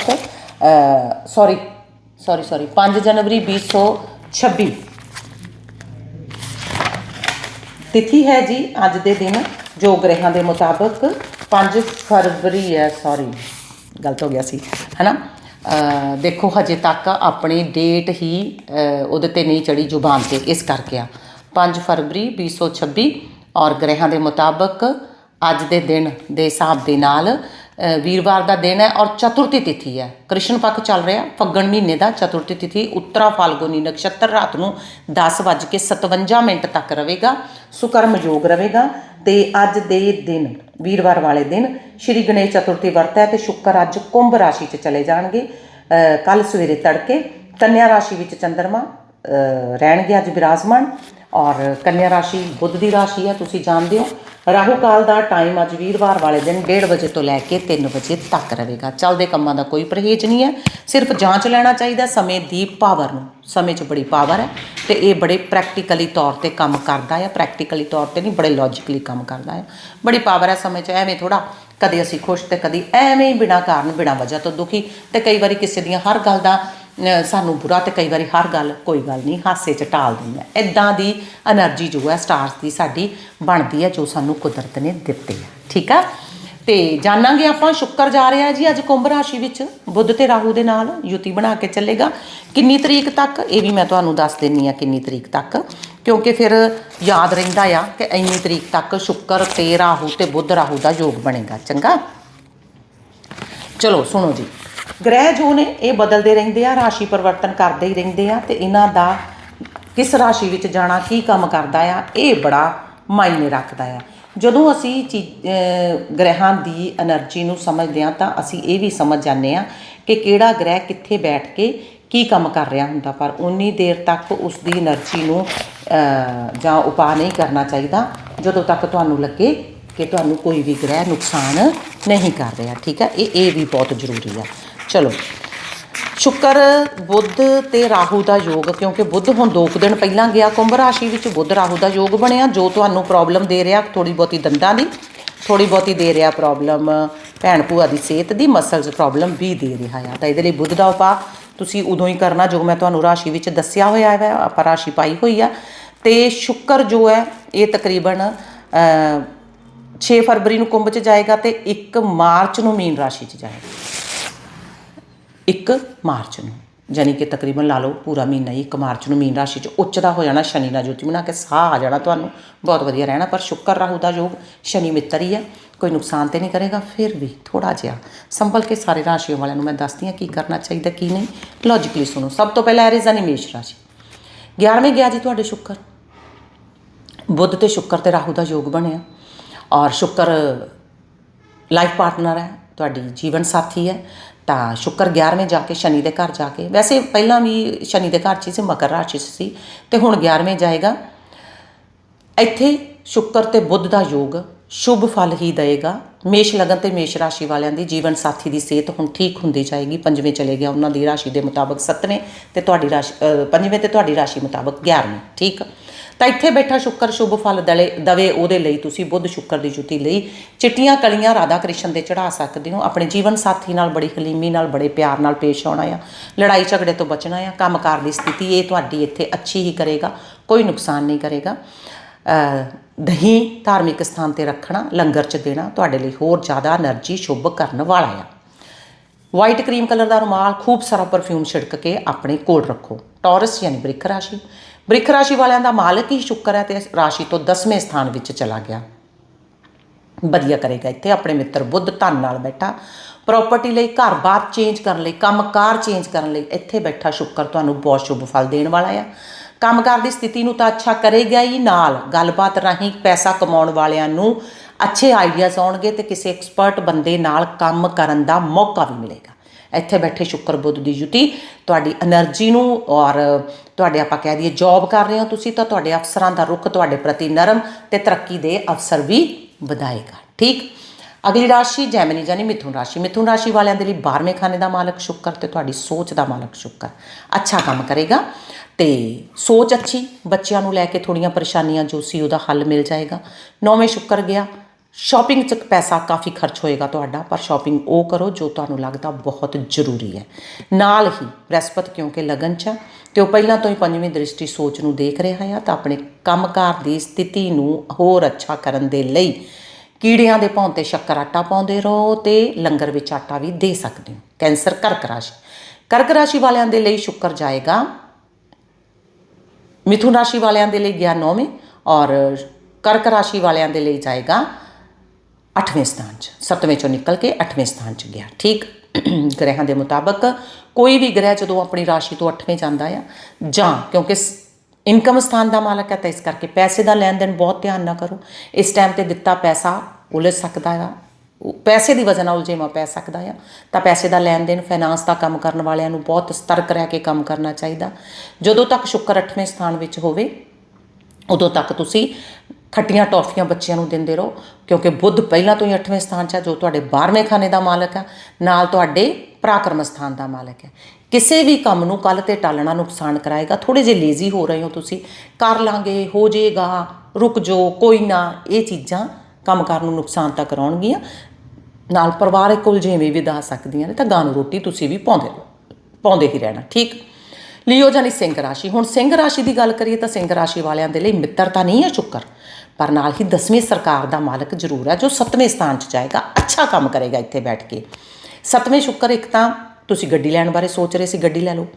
ਸੌਰੀ ਸੌਰੀ ਸੌਰੀ 5 ਜਨਵਰੀ 2026 ਤਿਥੀ ਹੈ ਜੀ ਅੱਜ ਦੇ ਦਿਨ, ਜੋ ਗ੍ਰਹਿਾਂ ਦੇ ਮੁਤਾਬਕ 5 ਫਰਵਰੀ ਹੈ। ਸੌਰੀ ਗਲਤ ਹੋ ਗਿਆ ਸੀ, ਹੈਨਾ? ਅਹ ਦੇਖੋ, ਹਜੇ ਤੱਕ ਆਪਣੀ ਡੇਟ ਹੀ ਉਹਦੇ ਤੇ ਨਹੀਂ ਚੜੀ ਜ਼ੁਬਾਨ ਤੇ, ਇਸ ਕਰਕੇ ਆ। 5 ਫਰਵਰੀ 2026 ਔਰ ਗ੍ਰਹਿਾਂ ਦੇ ਮੁਤਾਬਕ ਅੱਜ ਦੇ ਦਿਨ ਦੇ ਹਿਸਾਬ ਦੇ ਨਾਲ ਵੀਰਵਾਰ ਦਾ ਦਿਨ ਹੈ ਔਰ ਚਤੁਰਥੀ ਤਿਥੀ ਹੈ। ਕ੍ਰਿਸ਼ਨ ਪੱਖ ਚੱਲ ਰਿਹਾ, ਫੱਗਣ ਮਹੀਨੇ ਦਾ ਚਤੁਰਥੀ ਤਿਥੀ, ਉੱਤਰਾ ਫਾਲਗੁਨੀ ਨਕਸ਼ਤਰ ਰਾਤ ਨੂੰ 10:57 ਮਿੰਟ ਤੱਕ ਰਹੇਗਾ ਸੁਕਰਮ ਯੋਗ ਰਹੇਗਾ। ਤੇ ਅੱਜ ਦੇ ਦਿਨ, ਵੀਰਵਾਰ ਵਾਲੇ ਦਿਨ, ਸ਼੍ਰੀ ਗਣੇਸ਼ ਚਤੁਰਥੀ ਵਰਤ ਹੈ ਤੇ ਸ਼ੁੱਕਰ ਅੱਜ ਕੁੰਭ ਰਾਸ਼ੀ 'ਚ ਚਲੇ ਜਾਣਗੇ। ਕੱਲ ਸਵੇਰੇ ਤੜਕੇ ਕੰਨਿਆ ਰਾਸ਼ੀ ਵਿੱਚ ਚੰਦਰਮਾ ਰਹਿਣਗੇ ਅੱਜ ਵਿਰਾਜਮਾਨ ਔਰ ਕੰਨਿਆ ਰਾਸ਼ੀ ਬੁੱਧ ਦੀ ਰਾਸ਼ੀ ਹੈ, ਤੁਸੀਂ ਜਾਣਦੇ ਹੋ। ਰਾਹੂ ਕਾਲ ਦਾ ਟਾਈਮ ਅੱਜ ਵੀਰਵਾਰ ਵਾਲੇ ਦਿਨ 1:30 ਵਜੇ ਤੋਂ ਲੈ ਕੇ 3 ਵਜੇ ਤੱਕ ਰਹੇਗਾ। ਚੱਲਦੇ ਕੰਮਾਂ ਦਾ ਕੋਈ ਪਰਹੇਜ਼ ਨਹੀਂ ਹੈ। ਸਿਰਫ ਜਾਂਚ ਲੈਣਾ ਚਾਹੀਦਾ ਸਮੇਂ ਦੀ ਪਾਵਰ ਨੂੰ। ਸਮੇਂ 'ਚ ਬੜੀ ਪਾਵਰ ਹੈ ਤੇ ਇਹ ਬੜੇ ਪ੍ਰੈਕਟੀਕਲੀ ਤੌਰ ਤੇ ਕੰਮ ਕਰਦਾ ਹੈ। ਪ੍ਰੈਕਟੀਕਲੀ ਤੌਰ ਤੇ ਨਹੀਂ, ਬੜੇ ਲੌਜੀਕਲੀ ਕੰਮ ਕਰਦਾ ਹੈ। ਬੜੀ ਪਾਵਰ ਹੈ ਸਮੇਂ 'ਚ। ਐਵੇਂ ਥੋੜਾ ਕਦੇ ਅਸੀਂ ਖੁਸ਼ ਤੇ ਕਦੀ ਐਵੇਂ ਹੀ ਬਿਨਾਂ ਕਾਰਨ, ਬਿਨਾਂ ਵਜ੍ਹਾ ਤੋਂ ਦੁਖੀ ਤੇ ਕਈ ਵਾਰੀ ਕਿਸੇ ਦੀਆਂ ਹਰ ਗੱਲ ਦਾ ਸਾਨੂੰ ਬੁਰਾ ਤੇ ਕਈ ਵਾਰੀ ਹਰ ਗੱਲ ਕੋਈ ਗੱਲ ਨਹੀਂ, ਹਾਸੇ 'ਚ ਟਾਲ ਦਿੰਦਾ ਇਦਾਂ ਦੀ એનર્ਜੀ ਜੋ ਹੈ ਸਟਾਰਸ ਦੀ ਸਾਡੀ ਬਣਦੀ ਹੈ, ਜੋ ਸਾਨੂੰ ਕੁਦਰਤ ਨੇ ਦਿੱਤੀ ਹੈ। ਠੀਕ ਆ? ਤੇ ਜਾਣਾਂਗੇ ਆਪਾਂ ਸ਼ੁੱਕਰ ਜਾ ਰਿਹਾ ਜੀ ਅੱਜ ਕੁੰਭ ਰਾਸ਼ੀ ਵਿੱਚ। ਬੁੱਧ ਤੇ ਰਾਹੂ ਦੇ ਨਾਲ ਯੁਤੀ ਬਣਾ ਕੇ ਚੱਲੇਗਾ। ਕਿੰਨੀ ਤਰੀਕ ਤੱਕ? ਇਹ ਵੀ ਮੈਂ ਤੁਹਾਨੂੰ ਦੱਸ ਦਿੰਨੀ ਆ ਕਿੰਨੀ ਤਰੀਕ ਤੱਕ। ਕਿਉਂਕਿ ਫਿਰ ਯਾਦ ਰਹਿੰਦਾ ਆ ਕਿ ਇੰਨੀ ਤਰੀਕ ਤੱਕ ਸ਼ੁੱਕਰ ਤੇ ਰਾਹੂ ਤੇ ਬੁੱਧ ਰਾਹੂ ਦਾ ਯੋਗ ਬਣੇਗਾ। ਚੰਗਾ? ਚਲੋ, ਸੁਣੋ ਜੀ। ਗ੍ਰਹਿ ਜੋ ਨੇ, ਇਹ ਬਦਲਦੇ ਰਹਿੰਦੇ ਆ, ਰਾਸ਼ੀ ਪਰਿਵਰਤਨ ਕਰਦੇ ਹੀ ਰਹਿੰਦੇ ਆ ਤੇ ਇਹਨਾਂ ਦਾ ਕਿਸ ਰਾਸ਼ੀ ਵਿੱਚ ਜਾਣਾ, ਕੀ ਕੰਮ ਕਰਦਾ ਆ, ਇਹ ਬੜਾ ਮਾਇਨੇ ਰੱਖਦਾ ਆ। ਜਦੋਂ ਅਸੀਂ ਗ੍ਰਹਿਾਂ ਦੀ એનર્ਜੀ ਨੂੰ ਸਮਝਦੇ ਆ ਤਾਂ ਅਸੀਂ ਇਹ ਵੀ ਸਮਝ ਜਾਂਦੇ ਆ ਕਿ ਕਿਹੜਾ ਗ੍ਰਹਿ ਕਿੱਥੇ ਬੈਠ ਕੇ ਕੀ ਕੰਮ ਕਰ ਰਿਹਾ ਹੁੰਦਾ, ਪਰ ਉਨੀ ਦੇਰ ਤੱਕ ਉਸ ਦੀ એનર્ਜੀ ਨੂੰ ਜਾਂ ਉਪਾਅ ਨਹੀਂ ਕਰਨਾ ਚਾਹੀਦਾ, ਜਦੋਂ ਤੱਕ ਤੁਹਾਨੂੰ ਲੱਗੇ ਕਿ ਤੁਹਾਨੂੰ ਕੋਈ ਵੀ ਗ੍ਰਹਿ ਨੁਕਸਾਨ ਨਹੀਂ ਕਰ ਰਿਹਾ, ਠੀਕ ਹੈ ਇਹ ਇਹ ਵੀ ਬਹੁਤ ਜ਼ਰੂਰੀ ਹੈ ਚਲੋ। ਸ਼ੁੱਕਰ, ਬੁੱਧ ਤੇ ਰਾਹੂ ਦਾ ਯੋਗ, ਕਿਉਂਕਿ ਬੁੱਧ ਹੁਣ ਦੋ ਕੁ ਦਿਨ ਪਹਿਲਾਂ ਗਿਆ ਕੁੰਭ ਰਾਸ਼ੀ ਵਿੱਚ, ਬੁੱਧ ਰਾਹੂ ਦਾ ਯੋਗ ਬਣਿਆ, ਜੋ ਤੁਹਾਨੂੰ ਪ੍ਰੋਬਲਮ ਦੇ ਰਿਹਾ ਥੋੜੀ ਬਹੁਤੀ ਦੰਦਾਂ ਦੀ ਥੋੜੀ ਬਹੁਤੀ ਦੇ ਰਿਹਾ ਪ੍ਰੋਬਲਮ ਭੈਣ ਭੂਆ ਦੀ ਸਿਹਤ ਦੀ ਮਸਲਸ ਪ੍ਰੋਬਲਮ ਵੀ ਦੇ ਰਿਹਾ ਆ। ਤਾਂ ਇਹਦੇ ਲਈ ਬੁੱਧ ਦਾ ਉਪਾਅ ਤੁਸੀਂ ਉਦੋਂ ਹੀ ਕਰਨਾ, ਜੋ ਮੈਂ ਤੁਹਾਨੂੰ ਰਾਸ਼ੀ ਵਿੱਚ ਦੱਸਿਆ ਹੋਇਆ ਹੈ, ਆਪਾਂ ਰਾਸ਼ੀ ਪਾਈ ਹੋਈ ਆ। ਤੇ ਸ਼ੁੱਕਰ ਜੋ ਹੈ, ਇਹ ਤਕਰੀਬਨ ਅ 6 ਫਰਵਰੀ ਨੂੰ ਕੁੰਭ 'ਚ ਜਾਏਗਾ ਤੇ 1 ਮਾਰਚ ਨੂੰ ਮੀਨ ਰਾਸ਼ੀ 'ਚ ਜਾਏਗਾ। 1 ਮਾਰਚ ਨੂੰ ਯਾਨੀ ਕਿ ਤਕਰੀਬਨ ਲਾ ਲਓ ਪੂਰਾ ਮਹੀਨਾ ਹੀ 1 ਮਾਰਚ ਨੂੰ ਮੀਨ ਰਾਸ਼ੀ 'ਚ ਉੱਚਦਾ ਹੋ ਜਾਣਾ ਸ਼ਨੀ ਦਾ ਜੋਤੀ ਬਣਾ ਕੇ ਸਾਹ ਆ ਜਾਣਾ ਤੁਹਾਨੂੰ, ਬਹੁਤ ਵਧੀਆ ਰਹਿਣਾ, ਪਰ ਸ਼ੁੱਕਰ ਰਾਹੂ ਦਾ ਯੋਗ ਸ਼ਨੀ ਮਿੱਤਰ ਹੀ ਹੈ, ਕੋਈ ਨੁਕਸਾਨ ਤੇ ਨਹੀਂ ਕਰੇਗਾ, ਫਿਰ ਵੀ ਥੋੜਾ ਜਿਹਾ ਸੰਭਲ ਕੇ ਸਾਰੇ ਰਾਸ਼ੀਆਂ ਵਾਲਿਆਂ ਨੂੰ ਮੈਂ ਦੱਸਦੀ ਹਾਂ ਕੀ ਕਰਨਾ ਚਾਹੀਦਾ, ਕੀ ਨਹੀਂ। ਲੌਜੀਕਲੀ ਸੁਣੋ, ਸਭ ਤੋਂ ਪਹਿਲਾਂ ਐਰੀਜ਼ਨ ਮੇਸ਼ ਰਾਸ਼ੀ। 11ਵੇਂ ਗਿਆ ਜੀ ਤੁਹਾਡੇ ਸ਼ੁੱਕਰ। ਬੁੱਧ ਤੇ ਸ਼ੁੱਕਰ ਤੇ ਰਾਹੂ ਦਾ ਯੋਗ ਬਣਿਆ, ਔਰ ਸ਼ੁੱਕਰ ਲਾਈਫ ਪਾਰਟਨਰ ਹੈ, ਤੁਹਾਡੀ ਜੀਵਨ ਸਾਥੀ ਹੈ ਤਾਂ ਸ਼ੁੱਕਰ 11ਵੇਂ ਜਾ ਕੇ ਸ਼ਨੀ ਦੇ ਘਰ ਜਾ ਕੇ। ਵੈਸੇ ਪਹਿਲਾਂ ਵੀ ਸ਼ਨੀ ਦੇ ਘਰ 'ਚ ਹੀ ਸੀ, ਮਕਰ ਰਾਸ਼ੀ 'ਚ ਸੀ ਤੇ ਹੁਣ 11ਵੇਂ ਜਾਏਗਾ। ਇੱਥੇ ਸ਼ੁੱਕਰ ਤੇ ਬੁੱਧ ਦਾ ਯੋਗ ਸ਼ੁਭ ਫਲ ਹੀ ਦੇਵੇਗਾ ਮੇਸ਼ ਲਗਨ ਤੇ ਮੇਸ਼ ਰਾਸ਼ੀ ਵਾਲਿਆਂ ਦੀ ਜੀਵਨ ਸਾਥੀ ਦੀ ਸਿਹਤ ਹੁਣ ਠੀਕ ਹੁੰਦੀ ਜਾਏਗੀ। ਪੰਜਵੇਂ ਚਲੇ ਗਿਆ ਉਹਨਾਂ ਦੀ ਰਾਸ਼ੀ ਦੇ ਮੁਤਾਬਕ ਸੱਤਵੇਂ ਤੇ ਤੁਹਾਡੀ ਰਾਸ਼ੀ ਪੰਜਵੇਂ ਤੇ ਤੁਹਾਡੀ ਰਾਸ਼ੀ ਮੁਤਾਬਕ 11ਵੇਂ ਠੀਕ? ਤਾਂ ਇੱਥੇ ਬੈਠਾ ਸ਼ੁੱਕਰ ਸ਼ੁਭ ਫਲ ਦਲੇ ਦਵੇ ਉਹਦੇ ਲਈ ਤੁਸੀਂ ਬੁੱਧ ਸ਼ੁੱਕਰ ਦੀ ਜੁਤੀ ਲਈ। ਚਿੱਟੀਆਂ, ਕਲੀਆਂ ਰਾਧਾ ਕ੍ਰਿਸ਼ਨ ਦੇ ਚੜਾ ਸਕਦੇ ਹੋ। ਆਪਣੇ ਜੀਵਨ ਸਾਥੀ ਨਾਲ, ਬੜੀ ਹਲੀਮੀ ਨਾਲ, ਬੜੇ ਪਿਆਰ ਨਾਲ ਪੇਸ਼ ਆਉਣਾ ਆ। ਲੜਾਈ ਝਗੜੇ ਤੋਂ ਬਚਣਾ ਆ। ਕੰਮ ਕੰਮਕਾਰ ਦੀ ਸਥਿਤੀ ਇਹ ਤੁਹਾਡੀ ਇੱਥੇ ਅੱਛੀ ਹੀ ਕਰੇਗਾ। ਕੋਈ ਨੁਕਸਾਨ ਨਹੀਂ ਕਰੇਗਾ। ਦਹੀਂ ਧਾਰਮਿਕ ਸਥਾਨ ਤੇ ਰੱਖਣਾ, ਲੰਗਰ ਚ ਦੇਣਾ, ਤੁਹਾਡੇ ਲਈ ਹੋਰ ਜ਼ਿਆਦਾ એનર્ਜੀ ਸ਼ੁਭ ਕਰਨ ਵਾਲਾ ਆ। ਵਾਈਟ ਕਰੀਮ ਕਲਰ ਦਾ ਰੁਮਾਲ, ਖੂਬ ਸਾਰਾ ਪਰਫਿਊਮ ਛਿੜਕ ਕੇ ਆਪਣੇ ਕੋਲ ਰੱਖੋ। ਟੌਰਸ ਯਾਨੀ ਬ੍ਰਿਖ ਰਾਸ਼ੀ। ਬ੍ਰਿਖ ਰਾਸ਼ੀ ਵਾਲਿਆਂ ਦਾ ਮਾਲਕ ਹੀ ਸ਼ੁੱਕਰ ਹੈ ਤੇ ਰਾਸ਼ੀ ਤੋਂ 10ਵੇਂ ਸਥਾਨ ਵਿੱਚ ਚਲਾ ਗਿਆ। ਵਧੀਆ ਕਰੇਗਾ ਇੱਥੇ, ਆਪਣੇ ਮਿੱਤਰ ਬੁੱਧ ਧਨ ਨਾਲ ਬੈਠਾ। ਪ੍ਰਾਪਰਟੀ ਲਈ ਘਰ-ਬਾਰ ਚੇਂਜ ਕਰਨ ਲਈ, ਕੰਮਕਾਰ ਚੇਂਜ ਕਰਨ ਲਈ ਇੱਥੇ ਬੈਠਾ ਸ਼ੁੱਕਰ ਤੁਹਾਨੂੰ ਬਹੁਤ ਸ਼ੁਭ ਫਲ ਦੇਣ ਵਾਲਾ ਆ। ਕੰਮਕਾਰ ਦੀ ਸਥਿਤੀ ਨੂੰ ਤਾਂ ਅੱਛਾ ਕਰੇਗਾ ਹੀ ਨਾਲ। ਗੱਲਬਾਤ ਰਾਹੀਂ ਪੈਸਾ ਕਮਾਉਣ ਵਾਲਿਆਂ ਨੂੰ ਅੱਛੇ ਆਈਡੀਆਜ਼ ਆਉਣਗੇ ਤੇ ਕਿਸੇ ਐਕਸਪਰਟ ਬੰਦੇ ਨਾਲ ਕੰਮ ਕਰਨ ਦਾ ਮੌਕਾ ਵੀ ਮਿਲੇਗਾ। ਇੱਥੇ ਬੈਠੇ ਸ਼ੁੱਕਰ ਬੁੱਧ ਦੀ ਜੁਤੀ। ਤੁਹਾਡੀ એનર્ਜੀ ਨੂੰ ਔਰ ਤੁਹਾਡੇ ਆਪਾਂ ਕਹਿ ਦਈਏ ਜੌਬ ਕਰ ਰਹੇ ਹੋ ਤੁਸੀਂ, ਤਾਂ ਤੁਹਾਡੇ ਅਫਸਰਾਂ ਦਾ ਰੁਖ ਤੁਹਾਡੇ ਪ੍ਰਤੀ ਨਰਮ ਤੇ ਤਰੱਕੀ ਦੇ ਅਫਸਰ ਵੀ ਵਧਾਏਗਾ। ਠੀਕ? ਅਗਲੀ ਰਾਸ਼ੀ ਜੈਮਨੀ ਜਾਨੀ ਮਿਥੁਨ ਰਾਸ਼ੀ। ਮਿਥੁਨ ਰਾਸ਼ੀ ਵਾਲਿਆਂ ਦੇ ਲਈ 12ਵੇਂ ਖਾਨੇ ਦਾ ਮਾਲਕ ਸ਼ੁਕਰ ਤੇ ਤੁਹਾਡੀ ਸੋਚ ਦਾ ਮਾਲਕ ਸ਼ੁਕਰ। ਅੱਛਾ ਕੰਮ ਕਰੇਗਾ ਤੇ ਸੋਚ ਅੱਛੀ, ਬੱਚਿਆਂ ਨੂੰ ਲੈ ਕੇ ਥੋੜੀਆਂ ਪਰੇਸ਼ਾਨੀਆਂ ਜੋ ਸੀ ਉਹਦਾ ਹੱਲ ਮਿਲ ਜਾਏਗਾ। ਨੌਵੇਂ ਸ਼ੁਕਰ ਗਿਆ ਸ਼ਾਪਿੰਗ 'ਚ ਪੈਸਾ ਕਾਫੀ ਖਰਚ ਹੋਏਗਾ ਤੁਹਾਡਾ, ਪਰ ਸ਼ਾਪਿੰਗ ਉਹ ਕਰੋ ਜੋ ਤੁਹਾਨੂੰ ਲੱਗਦਾ ਬਹੁਤ ਜ਼ਰੂਰੀ ਹੈ। ਨਾਲ ਹੀ ਬ੍ਰਹਿਸਪਤ ਕਿਉਂਕਿ ਲਗਨ 'ਚ ਆ, ਤੇ ਉਹ ਪਹਿਲਾਂ ਤੋਂ ਹੀ ਪੰਜਵੀਂ ਦ੍ਰਿਸ਼ਟੀ ਸੋਚ ਨੂੰ ਦੇਖ ਰਿਹਾ ਆ, ਤਾਂ ਆਪਣੇ ਕੰਮਕਾਰ ਦੀ ਸਥਿਤੀ ਨੂੰ ਹੋਰ ਅੱਛਾ ਕਰਨ ਦੇ ਲਈ ਕੀੜਿਆਂ ਦੇ ਭੌਂ ਤੇ ਸ਼ੱਕਰ ਆਟਾ ਪਾਉਂਦੇ ਰਹੋ ਤੇ ਲੰਗਰ ਵਿੱਚ ਆਟਾ ਵੀ ਦੇ ਸਕਦੇ ਹੋ। ਕੈਂਸਰ ਕਰਕ ਰਾਸ਼ੀ। ਕਰਕ ਰਾਸ਼ੀ ਵਾਲਿਆਂ ਦੇ ਲਈ ਸ਼ੁੱਕਰ ਜਾਏਗਾ। ਮਿਥੁਨ ਰਾਸ਼ੀ ਵਾਲਿਆਂ ਦੇ ਲਈ ਗਿਆ ਨੌਵੇਂ ਔਰ ਕਰਕ ਰਾਸ਼ੀ ਵਾਲਿਆਂ ਦੇ ਲਈ ਜਾਏਗਾ 8ਵੇਂ ਸਥਾਨ 'ਚ 7ਵੇਂ ਚੋਂ ਨਿਕਲ ਕੇ 8ਵੇਂ ਸਥਾਨ 'ਚ ਗਿਆ, ਠੀਕ? ਗ੍ਰਹਿਾਂ ਦੇ ਮੁਤਾਬਕ ਕੋਈ ਵੀ ਗ੍ਰਹਿ ਜਦੋਂ ਆਪਣੀ ਰਾਸ਼ੀ ਤੋਂ 8ਵੇਂ ਜਾਂਦਾ ਆ, ਜਾਂ ਕਿਉਂਕਿ ਇਨਕਮ ਸਥਾਨ ਦਾ ਮਾਲਕ ਹੈ ਤਾਂ ਇਸ ਕਰਕੇ ਪੈਸੇ ਦਾ ਲੈਣ ਦੇਣ ਬਹੁਤ ਧਿਆਨ ਨਾ ਕਰੋ। ਇਸ ਟਾਈਮ ਤੇ ਦਿੱਤਾ ਪੈਸਾ ਉਲਝ ਸਕਦਾ ਆ ਪੈਸੇ ਦੀ ਵਜ੍ਹਾ ਨਾਲ ਉਲਝੇਵਾ ਪੈ ਸਕਦਾ ਆ। ਤਾਂ ਪੈਸੇ ਦਾ ਲੈਣ ਦੇਣ ਫਾਈਨਾਂਸ ਦਾ ਕੰਮ ਕਰਨ ਵਾਲਿਆਂ ਨੂੰ ਬਹੁਤ ਸਤਰਕ ਰਹਿ ਕੇ ਕੰਮ ਕਰਨਾ ਚਾਹੀਦਾ। ਜਦੋਂ ਤੱਕ ਸ਼ੁੱਕਰ 8ਵੇਂ ਸਥਾਨ ਵਿੱਚ ਹੋਵੇ, ਉਦੋਂ ਤੱਕ ਤੁਸੀਂ ਖੱਟੀਆਂ ਟੌਫੀਆਂ ਬੱਚਿਆਂ ਨੂੰ ਦਿੰਦੇ ਰਹੋ, ਕਿਉਂਕਿ ਬੁੱਧ ਪਹਿਲਾਂ ਤੋਂ ਹੀ 8ਵੇਂ ਸਥਾਨ 'ਚ ਹੈ ਜੋ ਤੁਹਾਡੇ 12ਵੇਂ ਖਾਨੇ ਦਾ ਮਾਲਕ ਹੈ ਨਾਲ ਤੁਹਾਡੇ ਪਰਾਕਰਮ ਸਥਾਨ ਦਾ ਮਾਲਕ ਹੈ। ਕਿਸੇ ਵੀ ਕੰਮ ਨੂੰ ਕੱਲ ਤੇ ਟਾਲਣਾ ਨੁਕਸਾਨ ਕਰਾਏਗਾ ਥੋੜੇ ਜਿਹੇ ਲੇਜ਼ੀ ਹੋ ਰਹੇ ਹੋ ਤੁਸੀਂ, ਕਰ ਲਾਂਗੇ, ਹੋ ਜਾਏਗਾ, ਰੁਕ ਜੋ ਕੋਈ ਨਾ, ਇਹ ਚੀਜ਼ਾਂ ਕੰਮ ਕੰਮਕਾਰ ਨੂੰ ਨੁਕਸਾਨ ਤਾਂ ਕਰਾਉਣਗੀਆਂ। ਨਾਲ ਪਰਿਵਾਰਕ ਉਲਝੇਵੇਂ ਵੀ ਦਾ ਸਕਦੀਆਂ ਨੇ, ਤਾਂ ਗਾਂ ਨੂੰ ਰੋਟੀ ਤੁਸੀਂ ਵੀ ਪਾਉਂਦੇ ਰਹੋ, ਪਾਉਂਦੇ ਹੀ ਰਹਿਣਾ, ਠੀਕ? ਲਿਓ ਜਾਨੀ ਸਿੰਘ ਰਾਸ਼ੀ, ਹੁਣ ਸਿੰਘ ਰਾਸ਼ੀ ਦੀ ਗੱਲ ਕਰੀਏ ਤਾਂ ਸਿੰਘ ਰਾਸ਼ੀ ਵਾਲਿਆਂ ਦੇ ਲਈ ਮਿੱਤਰਤਾ ਨਹੀਂ ਹੈ ਸ਼ੁੱਕਰ। ਪਰ ਨਾਲ ਹੀ ਦਸਵੀਂ ਸਰਕਾਰ ਦਾ ਮਾਲਕ ਜ਼ਰੂਰ ਹੈ, ਜੋ ਸੱਤਵੇਂ ਸਥਾਨ 'ਚ ਜਾਏਗਾ, ਅੱਛਾ ਕੰਮ ਕਰੇਗਾ ਇੱਥੇ ਬੈਠ ਕੇ। ਸੱਤਵੇਂ ਸ਼ੁੱਕਰ ਇੱਕ ਤਾਂ ਤੁਸੀਂ ਗੱਡੀ ਲੈਣ ਬਾਰੇ ਸੋਚ ਰਹੇ ਸੀ, ਗੱਡੀ ਲੈ ਲਓ।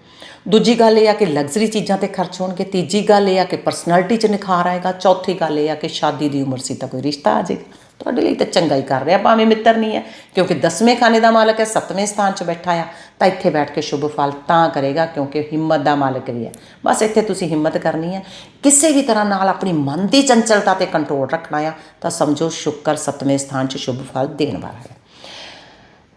ਦੂਜੀ ਗੱਲ ਇਹ ਆ ਕਿ ਲਗਜ਼ਰੀ ਚੀਜ਼ਾਂ ਤੇ ਖਰਚ ਹੋਣਗੇ। ਤੀਜੀ ਗੱਲ ਇਹ ਆ ਕਿ ਪਰਸਨੈਲਿਟੀ 'ਚ ਨਿਖਾਰ ਆਏਗਾ। ਚੌਥੀ ਗੱਲ ਇਹ ਆ ਕਿ ਸ਼ਾਦੀ ਦੀ ਉਮਰ ਸੀ ਤਾਂ ਕੋਈ ਰਿਸ਼ਤਾ ਆ ਜਾਏਗਾ। ਤੁਹਾਡੇ ਲਈ ਤਾਂ ਚੰਗਾ ਹੀ ਕਰ ਰਿਹਾ, ਭਾਵੇਂ ਮਿੱਤਰ ਨਹੀਂ ਹੈ, ਕਿਉਂਕਿ ਦਸਵੇਂ ਖਾਨੇ ਦਾ ਮਾਲਕ ਹੈ, ਸੱਤਵੇਂ ਸਥਾਨ 'ਚ ਬੈਠਾ ਆ, ਤਾਂ ਇੱਥੇ ਬੈਠ ਕੇ ਸ਼ੁਭ ਫਲ ਤਾਂ ਕਰੇਗਾ, ਕਿਉਂਕਿ ਹਿੰਮਤ ਦਾ ਮਾਲਕ ਵੀ ਹੈ। ਬਸ ਇੱਥੇ ਤੁਸੀਂ ਹਿੰਮਤ ਕਰਨੀ ਹੈ, ਕਿਸੇ ਵੀ ਤਰ੍ਹਾਂ ਨਾਲ ਆਪਣੀ ਮਨ ਦੀ ਚੰਚਲਤਾ ਤੇ ਕੰਟਰੋਲ ਰੱਖਣਾ ਆ, ਤਾਂ ਸਮਝੋ ਸ਼ੁੱਕਰ ਸੱਤਵੇਂ ਸਥਾਨ 'ਚ ਸ਼ੁਭ ਫਲ ਦੇਣ ਵਾਲਾ ਹੈ।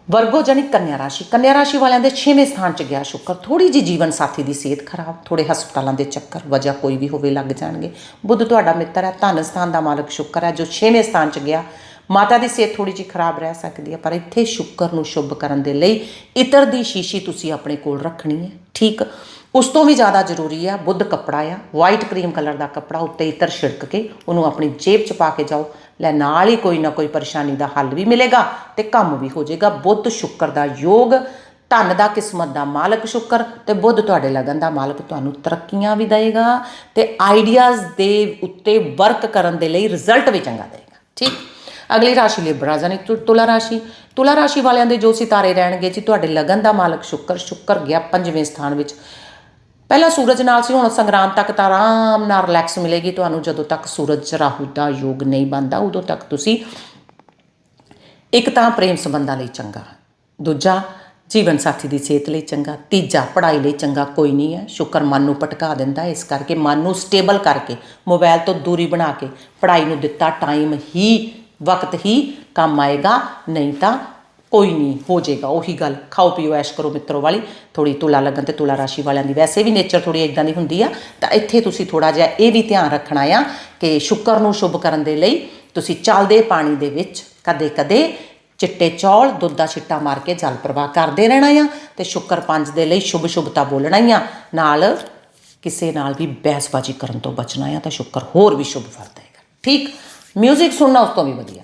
ਵਰਗੋ ਜਾਨੀ ਕੰਨਿਆ ਰਾਸ਼ੀ। ਕੰਨਿਆ ਰਾਸ਼ੀ ਵਾਲਿਆਂ ਦੇ 6ਵੇਂ ਸਥਾਨ 'ਚ ਗਿਆ ਸ਼ੁੱਕਰ। ਥੋੜੀ ਜੀ ਜੀਵਨ ਸਾਥੀ ਦੀ ਸਿਹਤ ਖਰਾਬ ਥੋੜੇ ਹਸਪਤਾਲਾਂ ਦੇ ਚੱਕਰ, ਵਜ੍ਹਾ ਕੋਈ ਵੀ ਹੋਵੇ ਲੱਗ ਜਾਣਗੇ। ਬੁੱਧ ਤੁਹਾਡਾ ਮਿੱਤਰ ਹੈ, ਧਨ ਸਥਾਨ ਦਾ ਮਾਲਕ ਸ਼ੁੱਕਰ ਹੈ, ਜੋ 6ਵੇਂ ਸਥਾਨ 'ਚ ਗਿਆ। ਮਾਤਾ ਦੀ ਸਿਹਤ ਥੋੜੀ ਜਿਹੀ ਖਰਾਬ ਰਹਿ ਸਕਦੀ ਹੈ, ਪਰ ਇੱਥੇ ਸ਼ੁੱਕਰ ਨੂੰ ਸ਼ੁਭ ਕਰਨ ਦੇ ਲਈ ਇਤਰ ਦੀ ਸ਼ੀਸ਼ੀ ਤੁਸੀਂ ਆਪਣੇ ਕੋਲ ਰੱਖਣੀ ਹੈ, ਠੀਕ? ਉਸ ਤੋਂ ਵੀ ਜ਼ਿਆਦਾ ਜ਼ਰੂਰੀ ਆ ਬੁੱਧ ਕੱਪੜਾ ਆ ਵਾਈਟ ਕਰੀਮ ਕਲਰ ਦਾ ਕੱਪੜਾ ਉੱਤੇ ਇਤਰ ਛਿੜਕ ਕੇ ਉਹਨੂੰ ਆਪਣੀ ਜੇਬ 'ਚ ਪਾ ਕੇ ਜਾਓ। ਲੈ ਨਾਲ ਹੀ ਕੋਈ ਨਾ ਕੋਈ ਪਰੇਸ਼ਾਨੀ ਦਾ ਹੱਲ ਵੀ ਮਿਲੇਗਾ ਤੇ ਕੰਮ ਵੀ ਹੋ ਜਾਏਗਾ। ਬੁੱਧ ਸ਼ੁੱਕਰ ਦਾ ਯੋਗ, ਧਨ ਦਾ ਕਿਸਮਤ ਦਾ ਮਾਲਕ ਸ਼ੁੱਕਰ ਤੇ ਬੁੱਧ ਤੁਹਾਡੇ ਲਗਨ ਦਾ ਮਾਲਕ ਤੁਹਾਨੂੰ ਤਰੱਕੀਆਂ ਵੀ ਦੇਵੇਗਾ ਤੇ ਆਈਡੀਆਜ਼ ਦੇ ਉੱਤੇ ਵਰਕ ਕਰਨ ਦੇ ਲਈ ਰਿਜ਼ਲਟ ਵੀ ਚੰਗਾ ਦੇਵੇਗਾ। ਠੀਕ? ਅਗਲੀ ਰਾਸ਼ੀ ਲਿਬਰਾ ਜਾਨੀ ਤੁਲਾ ਰਾਸ਼ੀ। ਤੁਲਾ ਰਾਸ਼ੀ ਵਾਲਿਆਂ ਦੇ ਜੋ ਸਿਤਾਰੇ ਰਹਿਣਗੇ ਜੀ, ਤੁਹਾਡੇ ਲਗਨ ਦਾ ਮਾਲਕ ਸ਼ੁੱਕਰ ਸ਼ੁੱਕਰ ਗਿਆ ਪੰਜਵੇਂ ਸਥਾਨ ਵਿੱਚ। ਪਹਿਲਾਂ ਸੂਰਜ ਨਾਲ ਸੀ, ਹੁਣ ਸੰਗਰਾਮ ਤੱਕ ਤਾਂ ਆਰਾਮ ਨਾਲ ਰਿਲੈਕਸ ਮਿਲੇਗੀ। ਤੁਹਾਨੂੰ ਜਦੋਂ ਤੱਕ ਸੂਰਜ ਰਾਹੂ ਦਾ ਯੋਗ ਨਹੀਂ ਬਣਦਾ, ਉਦੋਂ ਤੱਕ ਤੁਸੀਂ ਇੱਕ ਤਾਂ ਪ੍ਰੇਮ ਸੰਬੰਧਾਂ ਲਈ ਚੰਗਾ, ਦੂਜਾ ਜੀਵਨ ਸਾਥੀ ਦੀ ਸਿਹਤ ਲਈ ਚੰਗਾ, ਤੀਜਾ ਪੜ੍ਹਾਈ ਲਈ ਚੰਗਾ ਕੋਈ ਨਹੀਂ ਹੈ। ਸ਼ੁਕਰ ਮਨ ਨੂੰ ਭਟਕਾ ਦਿੰਦਾ ਇਸ ਕਰਕੇ ਮਨ ਨੂੰ ਸਟੇਬਲ ਕਰਕੇ ਮੋਬਾਈਲ ਤੋਂ ਦੂਰੀ ਬਣਾ ਕੇ ਪੜ੍ਹਾਈ ਨੂੰ ਦਿੱਤਾ ਟਾਈਮ ਹੀ, ਵਕਤ ਹੀ ਕੰਮ ਆਏਗਾ, ਨਹੀਂ ਤਾਂ ਕੋਈ ਨਹੀਂ, ਹੋ ਜਾਏਗਾ, ਉਹੀ ਗੱਲ। ਖਾਓ, ਪੀਓ, ਐਸ਼ ਕਰੋ ਮਿੱਤਰੋ ਵਾਲੀ। ਥੋੜੀ ਤੁਲਾ ਲੱਗਣ ਤੇ ਤੁਲਾ ਰਾਸ਼ੀ ਵਾਲਿਆਂ ਦੀ। ਵੈਸੇ ਵੀ ਨੇਚਰ ਥੋੜੀ ਇਦਾਂ ਦੀ ਹੁੰਦੀ ਆ। ਤਾਂ ਇੱਥੇ ਤੁਸੀਂ ਥੋੜਾ ਜਿਹਾ ਇਹ ਵੀ ਧਿਆਨ ਰੱਖਣਾ ਆ ਕਿ ਸ਼ੁੱਕਰ ਨੂੰ ਸ਼ੁਭ ਕਰਨ ਦੇ ਲਈ ਤੁਸੀਂ ਚੱਲਦੇ ਪਾਣੀ ਦੇ ਵਿੱਚ ਕਦੇ ਕਦੇ ਚਿੱਟੇ ਚੌਲ, ਦੁੱਧ ਦਾ ਛਿੱਟਾ ਮਾਰ ਕੇ ਜਲ ਪ੍ਰਵਾਹ ਕਰਦੇ ਰਹਿਣਾ ਆ ਤੇ ਸ਼ੁੱਕਰ ਪੰਜ ਦੇ ਲਈ ਸ਼ੁਭ ਸ਼ੁਭਤਾ ਬੋਲਣਾ ਹੀ ਆ। ਨਾਲ ਕਿਸੇ ਨਾਲ ਵੀ ਬਹਿਸਬਾਜ਼ੀ ਕਰਨ ਤੋਂ ਬਚਣਾ ਆ ਤਾਂ ਸ਼ੁੱਕਰ ਹੋਰ ਵੀ ਸ਼ੁਭ ਫਲ ਦੇਗਾ ਠੀਕ? ਮਿਊਜ਼ਿਕ ਸੁਣਨਾ ਉਸ ਤੋਂ ਵੀ ਵਧੀਆ।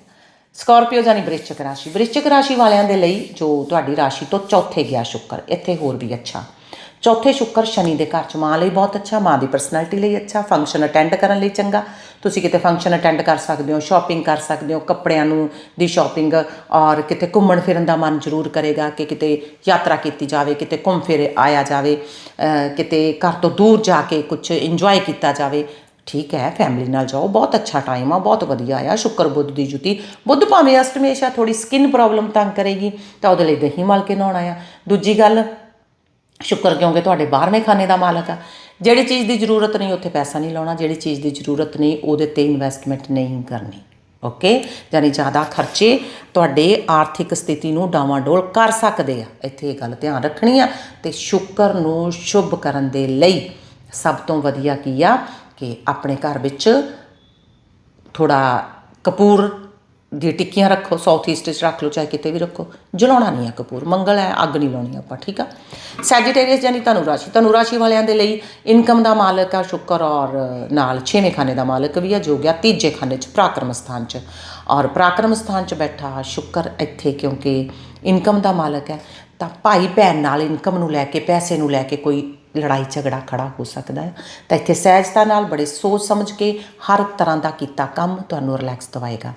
ਸਕਾਰਪੀਓ ਜਾਨੀ ਬ੍ਰਿਸ਼ਚਿਕ ਰਾਸ਼ੀ। ਬ੍ਰਿਸ਼ਚਿਕ ਰਾਸ਼ੀ ਵਾਲਿਆਂ ਦੇ ਲਈ ਜੋ ਤੁਹਾਡੀ ਰਾਸ਼ੀ ਤੋਂ ਚੌਥੇ ਗਿਆ ਸ਼ੁੱਕਰ, ਇੱਥੇ ਹੋਰ ਵੀ ਅੱਛਾ। ਚੌਥੇ ਸ਼ੁੱਕਰ ਸ਼ਨੀ ਦੇ ਘਰ ਚ ਮਾਂ ਲਈ ਬਹੁਤ ਅੱਛਾ, ਮਾਂ ਦੀ ਪਰਸਨੈਲਿਟੀ ਲਈ ਅੱਛਾ ਫੰਕਸ਼ਨ ਅਟੈਂਡ ਕਰਨ ਲਈ ਚੰਗਾ। ਤੁਸੀਂ ਕਿਤੇ ਫੰਕਸ਼ਨ ਅਟੈਂਡ ਕਰ ਸਕਦੇ ਹੋ ਸ਼ਾਪਿੰਗ ਕਰ ਸਕਦੇ ਹੋ, ਕੱਪੜਿਆਂ ਨੂੰ ਦੀ ਸ਼ਾਪਿੰਗ ਔਰ ਕਿਤੇ ਘੁੰਮਣ ਫਿਰਨ ਦਾ ਮਨ ਜ਼ਰੂਰ ਕਰੇਗਾ ਕਿ ਕਿਤੇ ਯਾਤਰਾ ਕੀਤੀ ਜਾਵੇ, ਕਿਤੇ ਘੁੰਮ ਫਿਰ ਆਇਆ ਜਾਵੇ ਕਿਤੇ ਘਰ ਤੋਂ ਦੂਰ ਜਾ ਕੇ ਕੁਝ ਇੰਜੋਏ ਕੀਤਾ ਜਾਵੇ। ਠੀਕ ਹੈ ਫੈਮਿਲੀ ਨਾਲ ਜਾਓ, ਬਹੁਤ ਅੱਛਾ ਟਾਈਮ ਆ, ਬਹੁਤ ਵਧੀਆ ਆ, ਸ਼ੁੱਕਰ ਬੁੱਧ ਦੀ ਜੁਤੀ। ਬੁੱਧ ਭਾਵੇਂ ਅਸ਼ਟਮੇਸ਼ ਆ ਥੋੜੀ ਸਕਿਨ ਪ੍ਰੋਬਲਮ ਤੰਗ ਕਰੇਗੀ, ਤਾਂ ਉਹਦੇ ਲਈ ਦਹੀਂ ਮਲ ਕੇ ਨਹਾਉਣਾ ਆ। ਦੂਜੀ ਗੱਲ, ਸ਼ੁਕਰ ਕਿਉਂਕਿ ਤੁਹਾਡੇ 12ਵੇਂ ਖਾਨੇ ਦਾ ਮਾਲਕ ਆ। ਜਿਹੜੀ ਚੀਜ਼ ਦੀ ਜ਼ਰੂਰਤ ਨਹੀਂ, ਉੱਥੇ ਪੈਸਾ ਨਹੀਂ ਲਾਉਣਾ, ਜਿਹੜੀ ਚੀਜ਼ ਦੀ ਜ਼ਰੂਰਤ ਨਹੀਂ, ਉਹਦੇ ਤੇ ਇਨਵੈਸਟਮੈਂਟ ਨਹੀਂ ਕਰਨੀ। ਓਕੇ ਯਾਨੀ ਜ਼ਿਆਦਾ ਖਰਚੇ ਤੁਹਾਡੇ ਆਰਥਿਕ ਸਥਿਤੀ ਨੂੰ ਡਾਵਾਂਡੋਲ ਕਰ ਸਕਦੇ ਆ। ਇੱਥੇ ਇਹ ਗੱਲ ਧਿਆਨ ਰੱਖਣੀ ਆ ਤੇ ਸ਼ੁੱਕਰ ਨੂੰ ਸ਼ੁਭ ਕਰਨ ਦੇ ਲਈ ਸਭ ਤੋਂ ਵਧੀਆ ਕੀ ਆ? ਕਿ ਆਪਣੇ ਘਰ ਵਿੱਚ ਥੋੜਾ ਕਪੂਰ ਦੀ ਟਿੱਕੀਆਂ ਰੱਖੋ ਸਾਊਥ ਈਸਟ 'ਚ ਰੱਖ ਲਓ, ਚਾਹੇ ਕਿਤੇ ਵੀ ਰੱਖੋ। ਜਲਾਉਣਾ ਨਹੀਂ ਹੈ ਕਪੂਰ, ਮੰਗਲ ਹੈ, ਅੱਗ ਨਹੀਂ ਲਾਉਣੀ ਆਪਾਂ, ਠੀਕ ਆ? ਸੈਜੀਟੇਰੀਅਸ ਯਾਨੀ ਧਨੂ ਰਾਸ਼ੀ ਧਨੂ ਰਾਸ਼ੀ ਵਾਲਿਆਂ ਦੇ ਲਈ ਇਨਕਮ ਦਾ ਮਾਲਕ ਆ, ਸ਼ੁੱਕਰ ਔਰ ਨਾਲ ਛੇਵੇਂ ਖਾਨੇ ਦਾ ਮਾਲਕ ਵੀ ਆ, ਜੋ ਗਿਆ ਤੀਜੇ ਖਾਨੇ 'ਚ, ਪਰਾਕਰਮ ਸਥਾਨ 'ਚ। ਔਰ ਪਰਾਕਰਮ ਸਥਾਨ 'ਚ ਬੈਠਾ ਸ਼ੁੱਕਰ ਇੱਥੇ, ਕਿਉਂਕਿ ਇਨਕਮ ਦਾ ਮਾਲਕ ਹੈ। ਤਾਂ ਭਾਈ ਭੈਣ ਨਾਲ ਇਨਕਮ ਨੂੰ ਲੈ ਕੇ, ਪੈਸੇ ਨੂੰ ਲੈ ਕੇ ਕੋਈ ਲੜਾਈ ਝਗੜਾ ਖੜਾ ਹੋ ਸਕਦਾ ਹੈ। ਤਾਂ ਇੱਥੇ ਸਹਿਜਤਾ ਨਾਲ ਬੜੇ ਸੋਚ ਸਮਝ ਕੇ ਹਰ ਤਰ੍ਹਾਂ ਦਾ ਕੀਤਾ ਕੰਮ ਤੁਹਾਨੂੰ ਰਿਲੈਕਸ ਦਵਾਏਗਾ।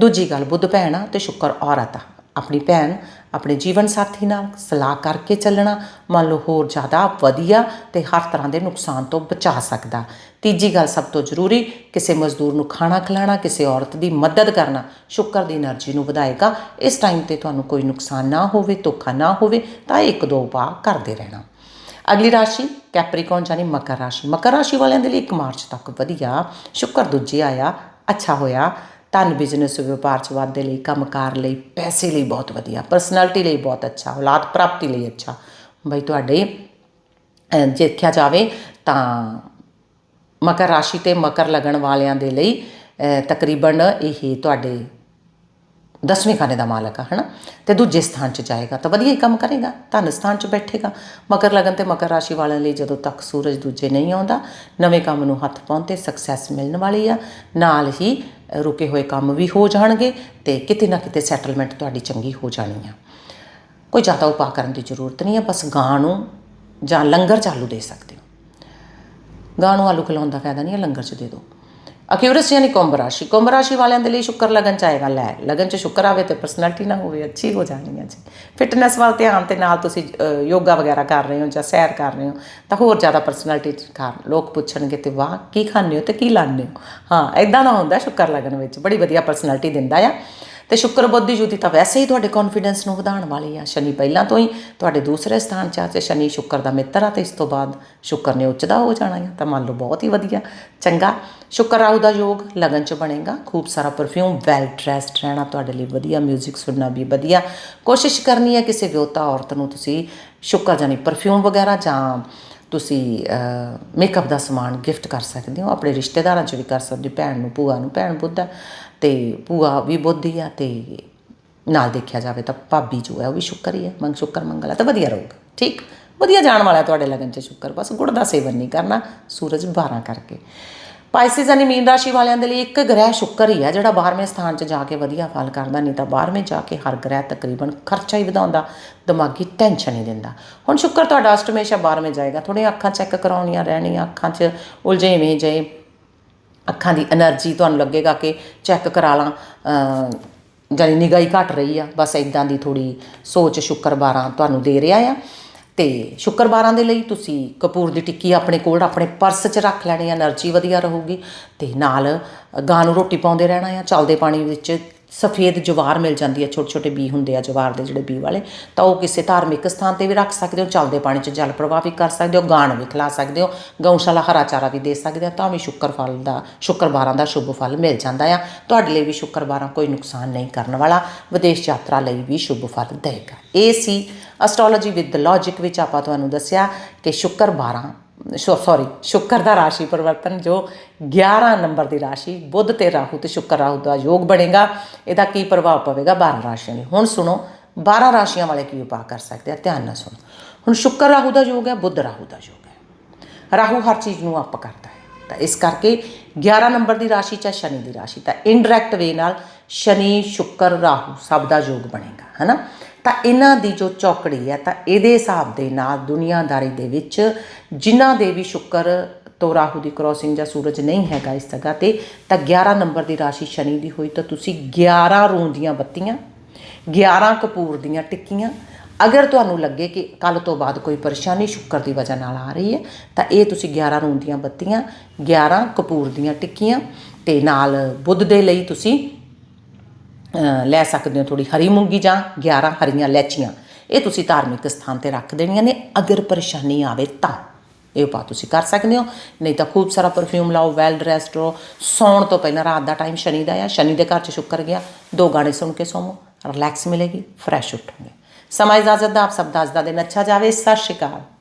ਦੂਜੀ ਗੱਲ, ਬੁੱਧ ਭੈਣਾ ਤੇ ਸ਼ੁਕਰ ਔਰਤ ਆ। ਆਪਣੀ ਭੈਣ ਆਪਣੇ ਜੀਵਨ ਸਾਥੀ ਨਾਲ ਸਲਾਹ ਕਰਕੇ ਚੱਲਣਾ, ਮੰਨ ਲਓ ਹੋਰ ਜ਼ਿਆਦਾ ਵਧੀਆ ਤੇ ਹਰ ਤਰ੍ਹਾਂ ਦੇ ਨੁਕਸਾਨ ਤੋਂ ਬਚਾ ਸਕਦਾ। ਤੀਜੀ ਗੱਲ ਸਭ ਤੋਂ ਜ਼ਰੂਰੀ, ਕਿਸੇ ਮਜ਼ਦੂਰ ਨੂੰ ਖਾਣਾ ਖਿਲਾਣਾ, ਕਿਸੇ ਔਰਤ ਦੀ ਮਦਦ ਕਰਨਾ ਸ਼ੁਕਰ ਦੀ એનર્ਜੀ ਨੂੰ ਵਧਾਏਗਾ। ਇਸ ਟਾਈਮ ਤੇ ਤੁਹਾਨੂੰ ਕੋਈ ਨੁਕਸਾਨ ਨਾ ਹੋਵੇ, ਧੋਖਾ ਨਾ ਹੋਵੇ, ਤਾਂ ਇੱਕ ਦੋ ਉਪਾਅ ਕਰਦੇ ਰਹਿਣਾ। ਅਗਲੀ ਰਾਸ਼ੀ ਕੈਪਰੀਕੌਨ ਯਾਨੀ ਮਕਰ ਰਾਸ਼ੀ। ਮਕਰ ਰਾਸ਼ੀ ਵਾਲਿਆਂ ਦੇ ਲਈ 1 ਮਾਰਚ ਤੱਕ ਵਧੀਆ, ਸ਼ੁੱਕਰ ਦੂਜੇ ਆਇਆ, ਅੱਛਾ ਹੋਇਆ। ਧਨ ਬਿਜ਼ਨਸ ਵਪਾਰ ਚ ਵਾਧੇ ਲਈ, ਕੰਮਕਾਰ ਲਈ, ਪੈਸੇ ਲਈ ਬਹੁਤ ਵਧੀਆ। ਪਰਸਨੈਲਿਟੀ ਲਈ ਬਹੁਤ ਅੱਛਾ, ਔਲਾਦ ਪ੍ਰਾਪਤੀ ਲਈ ਅੱਛਾ। ਬਈ ਤੁਹਾਡੇ ਜੇ ਦੇਖਿਆ ਜਾਵੇ ਤਾਂ ਮਕਰ ਰਾਸ਼ੀ ਤੇ ਮਕਰ ਲੱਗਣ ਵਾਲਿਆਂ ਦੇ ਲਈ ਤਕਰੀਬਨ ਇਹ ਤੁਹਾਡੇ ਦਸਵੇਂ ਖਾਨੇ ਦਾ ਮਾਲਕ ਆ, ਹਨਾ? ਤੇ ਦੂਜੇ ਸਥਾਨ 'ਚ ਜਾਏਗਾ ਤਾਂ ਵਧੀਆ ਹੀ ਕੰਮ ਕਰੇਗਾ, ਧਨ ਸਥਾਨ 'ਚ ਬੈਠੇਗਾ। ਮਕਰ ਲਗਨ ਤੇ ਮਕਰ ਰਾਸ਼ੀ ਵਾਲਿਆਂ ਲਈ ਜਦੋਂ ਤੱਕ ਸੂਰਜ ਦੂਜੇ ਨਹੀਂ ਆਉਂਦਾ, ਨਵੇਂ ਕੰਮ ਨੂੰ ਹੱਥ ਪਾਉਣ ਤੇ ਸਕਸੈਸ ਮਿਲਣ ਵਾਲੀ ਆ। ਨਾਲ ਹੀ ਰੁਕੇ ਹੋਏ ਕੰਮ ਵੀ ਹੋ ਜਾਣਗੇ ਤੇ ਕਿਤੇ ਨਾ ਕਿਤੇ ਸੈਟਲਮੈਂਟ ਤੁਹਾਡੀ ਚੰਗੀ ਹੋ ਜਾਣੀ ਆ। ਕੋਈ ਜ਼ਿਆਦਾ ਉਪਾਅ ਕਰਨ ਦੀ ਜ਼ਰੂਰਤ ਨਹੀਂ ਹੈ ਬਸ ਗਾਂ ਨੂੰ ਜਾਂ ਲੰਗਰ ਚਾਲੂ ਦੇ ਸਕਦੇ ਹੋ। ਗਾਂ ਨੂੰ ਆਲੂ ਖਿਲਾਉਣ ਦਾ ਫਾਇਦਾ ਨਹੀਂ ਹੈ ਲੰਗਰ 'ਚ ਦੇ ਦਿਓ। ਅਕਿਊਰਸ ਯਾਨੀ ਕੁੰਭ ਰਾਸ਼ੀ ਕੁੰਭ ਰਾਸ਼ੀ ਵਾਲਿਆਂ ਦੇ ਲਈ ਸ਼ੁੱਕਰ, ਲਗਨ ਚ ਆਏਗਾ ਲੈ ਲਗਨ ਚ ਸ਼ੁੱਕਰ ਆਵੇ ਤੇ ਪਰਸਨੈਲਿਟੀ ਨਾ ਹੋਵੇ, ਅੱਛੀ ਹੋ ਜਾਣੀ ਹੈ ਜੀ। ਫਿਟਨੈਸ ਵੱਲ ਧਿਆਨ ਤੇ ਨਾਲ ਤੁਸੀਂ ਯੋਗਾ ਵਗੈਰਾ ਕਰ ਰਹੇ ਹੋ ਜਾਂ ਸੈਰ ਕਰ ਰਹੇ ਹੋ, ਤਾਂ ਹੋਰ ਜ਼ਿਆਦਾ ਪਰਸਨੈਲਿਟੀ ਕਰ ਲੋਕ ਪੁੱਛਣਗੇ ਤੇ ਵਾਹ, ਕੀ ਖਾਂਦੇ ਹੋ ਤੇ ਕੀ ਲਾਉਂਦੇ ਹੋ? ਹਾਂ ਐਦਾਂ ਦਾ ਹੁੰਦਾ ਸ਼ੁੱਕਰ, ਲਗਨ ਵਿੱਚ। ਬੜੀ ਵਧੀਆ ਪਰਸਨੈਲਿਟੀ ਦਿੰਦਾ ਆ। ਤੇ ਸ਼ੁੱਕਰ ਬੁੱਧੀ ਦੀ ਜੁਤੀ ਤਾਂ ਵੈਸੇ ਹੀ ਤੁਹਾਡੇ ਕੌਨਫੀਡੈਂਸ ਨੂੰ ਵਧਾਉਣ ਵਾਲੀ ਆ। ਸ਼ਨੀ ਪਹਿਲਾਂ ਤੋਂ ਹੀ ਤੁਹਾਡੇ ਦੂਸਰੇ ਸਥਾਨ 'ਚ ਆ ਤੇ ਸ਼ਨੀ ਸ਼ੁੱਕਰ ਦਾ ਮਿੱਤਰ ਆ ਤੇ ਇਸ ਤੋਂ ਬਾਅਦ ਸ਼ੁੱਕਰ ਨੇ ਉੱਚਦਾ ਹੋ ਜਾਣਾ ਆ। ਤਾਂ ਮੰਨ ਲਓ ਬਹੁਤ ਹੀ ਵਧੀਆ। ਚੰਗਾ। ਸ਼ੁੱਕਰ ਰਾਹੂ ਦਾ ਯੋਗ ਲਗਨ 'ਚ ਬਣੇਗਾ। ਖੂਬ ਸਾਰਾ ਪਰਫਿਊਮ ਵੈਲ ਡਰੈਸਡ ਰਹਿਣਾ ਤੁਹਾਡੇ ਲਈ ਵਧੀਆ। 뮤직 ਸੁਣਨਾ ਵੀ ਵਧੀਆ। ਕੋਸ਼ਿਸ਼ ਕਰਨੀ ਹੈ ਕਿਸੇ ਵਿਉਤਾ ਔਰਤ ਨੂੰ ਤੁਸੀਂ ਸ਼ੁੱਕਰ ਜਾਨੀ ਪਰਫਿਊਮ ਵਗੈਰਾ ਜਾਂ ਤੁਸੀਂ ਮੇਕਅਪ ਦਾ ਸਮਾਨ ਗਿਫਟ ਕਰ ਸਕਦੇ ਹੋ। ਆਪਣੇ ਰਿਸ਼ਤੇਦਾਰਾਂ 'ਚ ਵੀ ਕਰ ਸਕਦੇ ਹੋ। ਭੈਣ ਨੂੰ, ਭੂਆ ਨੂੰ ਭੈਣ ਬੁੱਧ ਅਤੇ ਭੂਆ ਵੀ ਬੁੱਧ ਆ ਅਤੇ ਨਾਲ ਦੇਖਿਆ ਜਾਵੇ ਤਾਂ ਭਾਬੀ ਜੋ ਹੈ ਉਹ ਵੀ ਸ਼ੁੱਕਰ ਹੀ ਹੈ, ਮੰਗ ਸ਼ੁੱਕਰ ਮੰਗਲ ਹੈ ਤਾਂ ਵਧੀਆ ਰਹੂਗਾ। ਠੀਕ? ਵਧੀਆ ਜਾਣ ਵਾਲਾ ਤੁਹਾਡੇ ਲਗਨ 'ਚ ਸ਼ੁੱਕਰ, ਬਸ ਗੁੜ ਦਾ ਸੇਵਨ ਨਹੀਂ ਕਰਨਾ, ਸੂਰਜ 12 ਕਰਕੇ। ਪਾਈਸਿਸ ਯਾਨੀ ਮੀਨ ਰਾਸ਼ੀ ਵਾਲਿਆਂ ਦੇ ਲਈ ਇੱਕ ਗ੍ਰਹਿ ਸ਼ੁੱਕਰ ਹੀ ਹੈ, ਜਿਹੜਾ 12ਵੇਂ ਸਥਾਨ 'ਚ ਜਾ ਕੇ ਵਧੀਆ ਫਲ ਕਰਦਾ, ਨਹੀਂ ਤਾਂ 12ਵੇਂ ਜਾ ਕੇ ਹਰ ਗ੍ਰਹਿ ਤਕਰੀਬਨ ਖਰਚਾ ਹੀ ਵਧਾਉਂਦਾ, ਦਿਮਾਗੀ ਟੈਨਸ਼ਨ ਹੀ ਦਿੰਦਾ। ਹੁਣ ਸ਼ੁੱਕਰ ਤੁਹਾਡਾ ਅਸ਼ਟਮੇਸ਼ਾ 12ਵੇਂ ਜਾਏਗਾ, ਥੋੜ੍ਹੀਆਂ ਅੱਖਾਂ ਚੈੱਕ ਕਰਾਉਣੀਆਂ ਰਹਿਣੀਆਂ, ਅੱਖਾਂ 'ਚ ਉਲਝੇਵੇਂ ਜੇ ਅੱਖਾਂ ਦੀ એનર્ਜੀ ਤੁਹਾਨੂੰ ਲੱਗੇਗਾ ਕਿ ਚੈੱਕ ਕਰਾ ਲਾਂ ਜਾਨੀ ਨਿਗਾਹ ਹੀ ਘਟ ਰਹੀ ਆ, ਬਸ ਇਦਾਂ ਦੀ ਥੋੜੀ ਸੋਚ ਸ਼ੁੱਕਰਵਾਰਾਂ ਤੁਹਾਨੂੰ ਦੇ ਰਿਹਾ ਆ। ਤੇ ਸ਼ੁੱਕਰਵਾਰਾਂ ਦੇ ਲਈ ਤੁਸੀਂ ਕਪੂਰ ਦੀ ਟਿੱਕੀ ਆਪਣੇ ਕੋਲ, ਆਪਣੇ ਪਰਸ 'ਚ ਰੱਖ ਲੈਣੀ ਐਨਰਜੀ ਵਧੀਆ ਰਹੂਗੀ। ਤੇ ਨਾਲ ਗਾਂ ਨੂੰ ਰੋਟੀ ਪਾਉਂਦੇ ਰਹਿਣਾ ਆ, ਚੱਲਦੇ ਪਾਣੀ ਵਿੱਚ ਸਫੇਦ ਜਵਾਰ ਮਿਲ ਜਾਂਦੀ ਹੈ, ਛੋਟੇ ਛੋਟੇ ਬੀ ਹੁੰਦੇ ਆ ਜਵਾਰ ਦੇ ਜਿਹੜੇ ਬੀ ਵਾਲੇ, ਤਾਂ ਉਹ ਕਿਸੇ ਧਾਰਮਿਕ ਸਥਾਨ ਤੇ ਵੀ ਰੱਖ ਸਕਦੇ ਹੋ, ਚੱਲਦੇ ਪਾਣੀ 'ਚ ਜਲ ਪ੍ਰਵਾਹ ਵੀ ਕਰ ਸਕਦੇ ਹੋ, ਗਾਣ ਵੀ ਖਿਲਾ ਸਕਦੇ ਹੋ, ਗਊਸ਼ਾਲਾ ਹਰਾ ਚਾਰਾ ਵੀ ਦੇ ਸਕਦੇ ਆ ਤਾਂ ਵੀ ਸ਼ੁੱਕਰ ਫਲ ਦਾ, ਸ਼ੁੱਕਰ 12 ਦਾ ਸ਼ੁਭ ਫਲ ਮਿਲ ਜਾਂਦਾ ਆ। ਤੁਹਾਡੇ ਲਈ ਵੀ ਸ਼ੁੱਕਰ 12 ਕੋਈ ਨੁਕਸਾਨ ਨਹੀਂ ਕਰਨ ਵਾਲਾ, ਵਿਦੇਸ਼ ਯਾਤਰਾ ਲਈ ਵੀ ਸ਼ੁਭ ਫਲ ਦੇਗਾ। ਇਹ ਸੀ ਅਸਟ੍ਰੋਲੋਜੀ ਵਿਦ ਲੌਜਿਕ ਵਿੱਚ ਆਪਾਂ ਤੁਹਾਨੂੰ ਦੱਸਿਆ ਕਿ ਸ਼ੁੱਕਰ ਸ਼ੋ ਸੌਰੀ ਸ਼ੁੱਕਰ ਦਾ ਰਾਸ਼ੀ ਪਰਿਵਰਤਨ, ਜੋ 11 ਨੰਬਰ ਦੀ ਰਾਸ਼ੀ, ਬੁੱਧ ਤੇ ਰਾਹੂ ਤੇ ਸ਼ੁੱਕਰ ਰਾਹੂ ਦਾ ਯੋਗ ਬਣੇਗਾ। ਇਹਦਾ ਕੀ ਪ੍ਰਭਾਵ ਪਵੇਗਾ? 12 ਰਾਸ਼ੀਆਂ ਲਈ ਹੁਣ ਸੁਣੋ 12 ਰਾਸ਼ੀਆਂ ਵਾਲੇ ਕੀ ਉਪਾਅ ਕਰ ਸਕਦੇ ਆ? ਧਿਆਨ ਨਾਲ ਸੁਣੋ। ਹੁਣ ਸ਼ੁੱਕਰ ਰਾਹੂ ਦਾ ਯੋਗ ਹੈ, ਬੁੱਧ ਰਾਹੂ ਦਾ ਯੋਗ ਹੈ। ਰਾਹੂ ਹਰ ਚੀਜ਼ ਨੂੰ ਅਪ ਕਰਦਾ ਹੈ। ਤਾਂ ਇਸ ਕਰਕੇ 11 ਨੰਬਰ ਦੀ ਰਾਸ਼ੀ ਚ ਸ਼ਨੀ ਦੀ ਰਾਸ਼ੀ, ਤਾਂ ਇਨਡਾਇਰੈਕਟ ਵੇ ਨਾਲ ਸ਼ਨੀ, ਸ਼ੁੱਕਰ, ਰਾਹੂ ਸਭ ਦਾ ਯੋਗ ਬਣੇਗਾ, ਹੈਨਾ? ਤਾਂ ਇਹਨਾਂ ਦੀ ਜੋ ਚੌਕੜੀ ਹੈ, ਤਾਂ ਇਹਦੇ ਹਿਸਾਬ ਦੇ ਨਾਲ ਦੁਨੀਆਦਾਰੀ ਦੇ ਵਿੱਚ ਜਿਨ੍ਹਾਂ ਦੇ ਵੀ ਸ਼ੁੱਕਰ ਤੋਂ ਰਾਹੂ ਦੀ ਕ੍ਰੋਸਿੰਗ ਜਾਂ ਸੂਰਜ ਨਹੀਂ ਹੈਗਾ ਇਸ ਜਗ੍ਹਾ ਤੇ, ਤਾਂ 11 ਨੰਬਰ ਦੀ ਰਾਸ਼ੀ ਸ਼ਨੀ ਦੀ ਹੋਈ, ਤਾਂ ਤੁਸੀਂ 11 ਰੂੰ ਦੀਆਂ ਬੱਤੀਆਂ 11 ਕਪੂਰ ਦੀਆਂ ਟਿੱਕੀਆਂ। ਅਗਰ ਤੁਹਾਨੂੰ ਲੱਗੇ ਕਿ ਕੱਲ ਤੋਂ ਬਾਅਦ ਕੋਈ ਪਰੇਸ਼ਾਨੀ ਸ਼ੁੱਕਰ ਦੀ ਵਜ੍ਹਾ ਨਾਲ ਆ ਰਹੀ ਹੈ, ਤਾਂ ਇਹ ਤੁਸੀਂ 11 ਰੂੰ ਦੀਆਂ ਬੱਤੀਆਂ 11 ਕਪੂਰ ਦੀਆਂ ਟਿੱਕੀਆਂ ਤੇ ਨਾਲ ਬੁੱਧ ਦੇ ਲਈ ਤੁਸੀਂ ਲੈ ਸਕਦੇ ਹੋ ਥੋੜੀ ਹਰੀ ਮੂੰਗੀ ਜਾਂ 11 ਹਰੀਆਂ ਲੈਚੀਆਂ। ਇਹ ਤੁਸੀਂ ਧਾਰਮਿਕ ਸਥਾਨ ਤੇ ਰੱਖ ਦੇਣੀਆਂ ਨੇ। ਅਗਰ ਪਰੇਸ਼ਾਨੀ ਆਵੇ ਤਾਂ ਇਹ ਉਪਾਅ ਤੁਸੀਂ ਕਰ ਸਕਦੇ ਹੋ। ਨਹੀਂ ਤਾਂ ਖੂਬ ਸਾਰਾ ਪਰਫਿਊਮ ਲਾਓ ਵੈਲ ਡਰੈਸਡ ਰਹੋ। ਸੌਣ ਤੋਂ ਪਹਿਲਾਂ ਰਾਤ ਦਾ ਟਾਈਮ ਸ਼ਨੀ ਦਾ ਆ। ਸ਼ਨੀ ਦੇ ਘਰ 'ਚ ਸ਼ੁੱਕਰ ਗਿਆ। ਦੋ ਗਾਣੇ ਸੁਣ ਕੇ ਸੌਵੋ। ਰਿਲੈਕਸ ਮਿਲੇਗੀ ਫਰੈਸ਼ ਉੱਠੋਗੇ। ਸਮਾਂ ਇਜਾਜ਼ਤ ਦਾ, ਆਪ ਸਭ ਦਾ ਅੱਜ ਦਾ। ਦਿਨ ਅੱਛਾ ਜਾਵੇ। ਸਤਿ ਸ਼੍ਰੀ ਅਕਾਲ।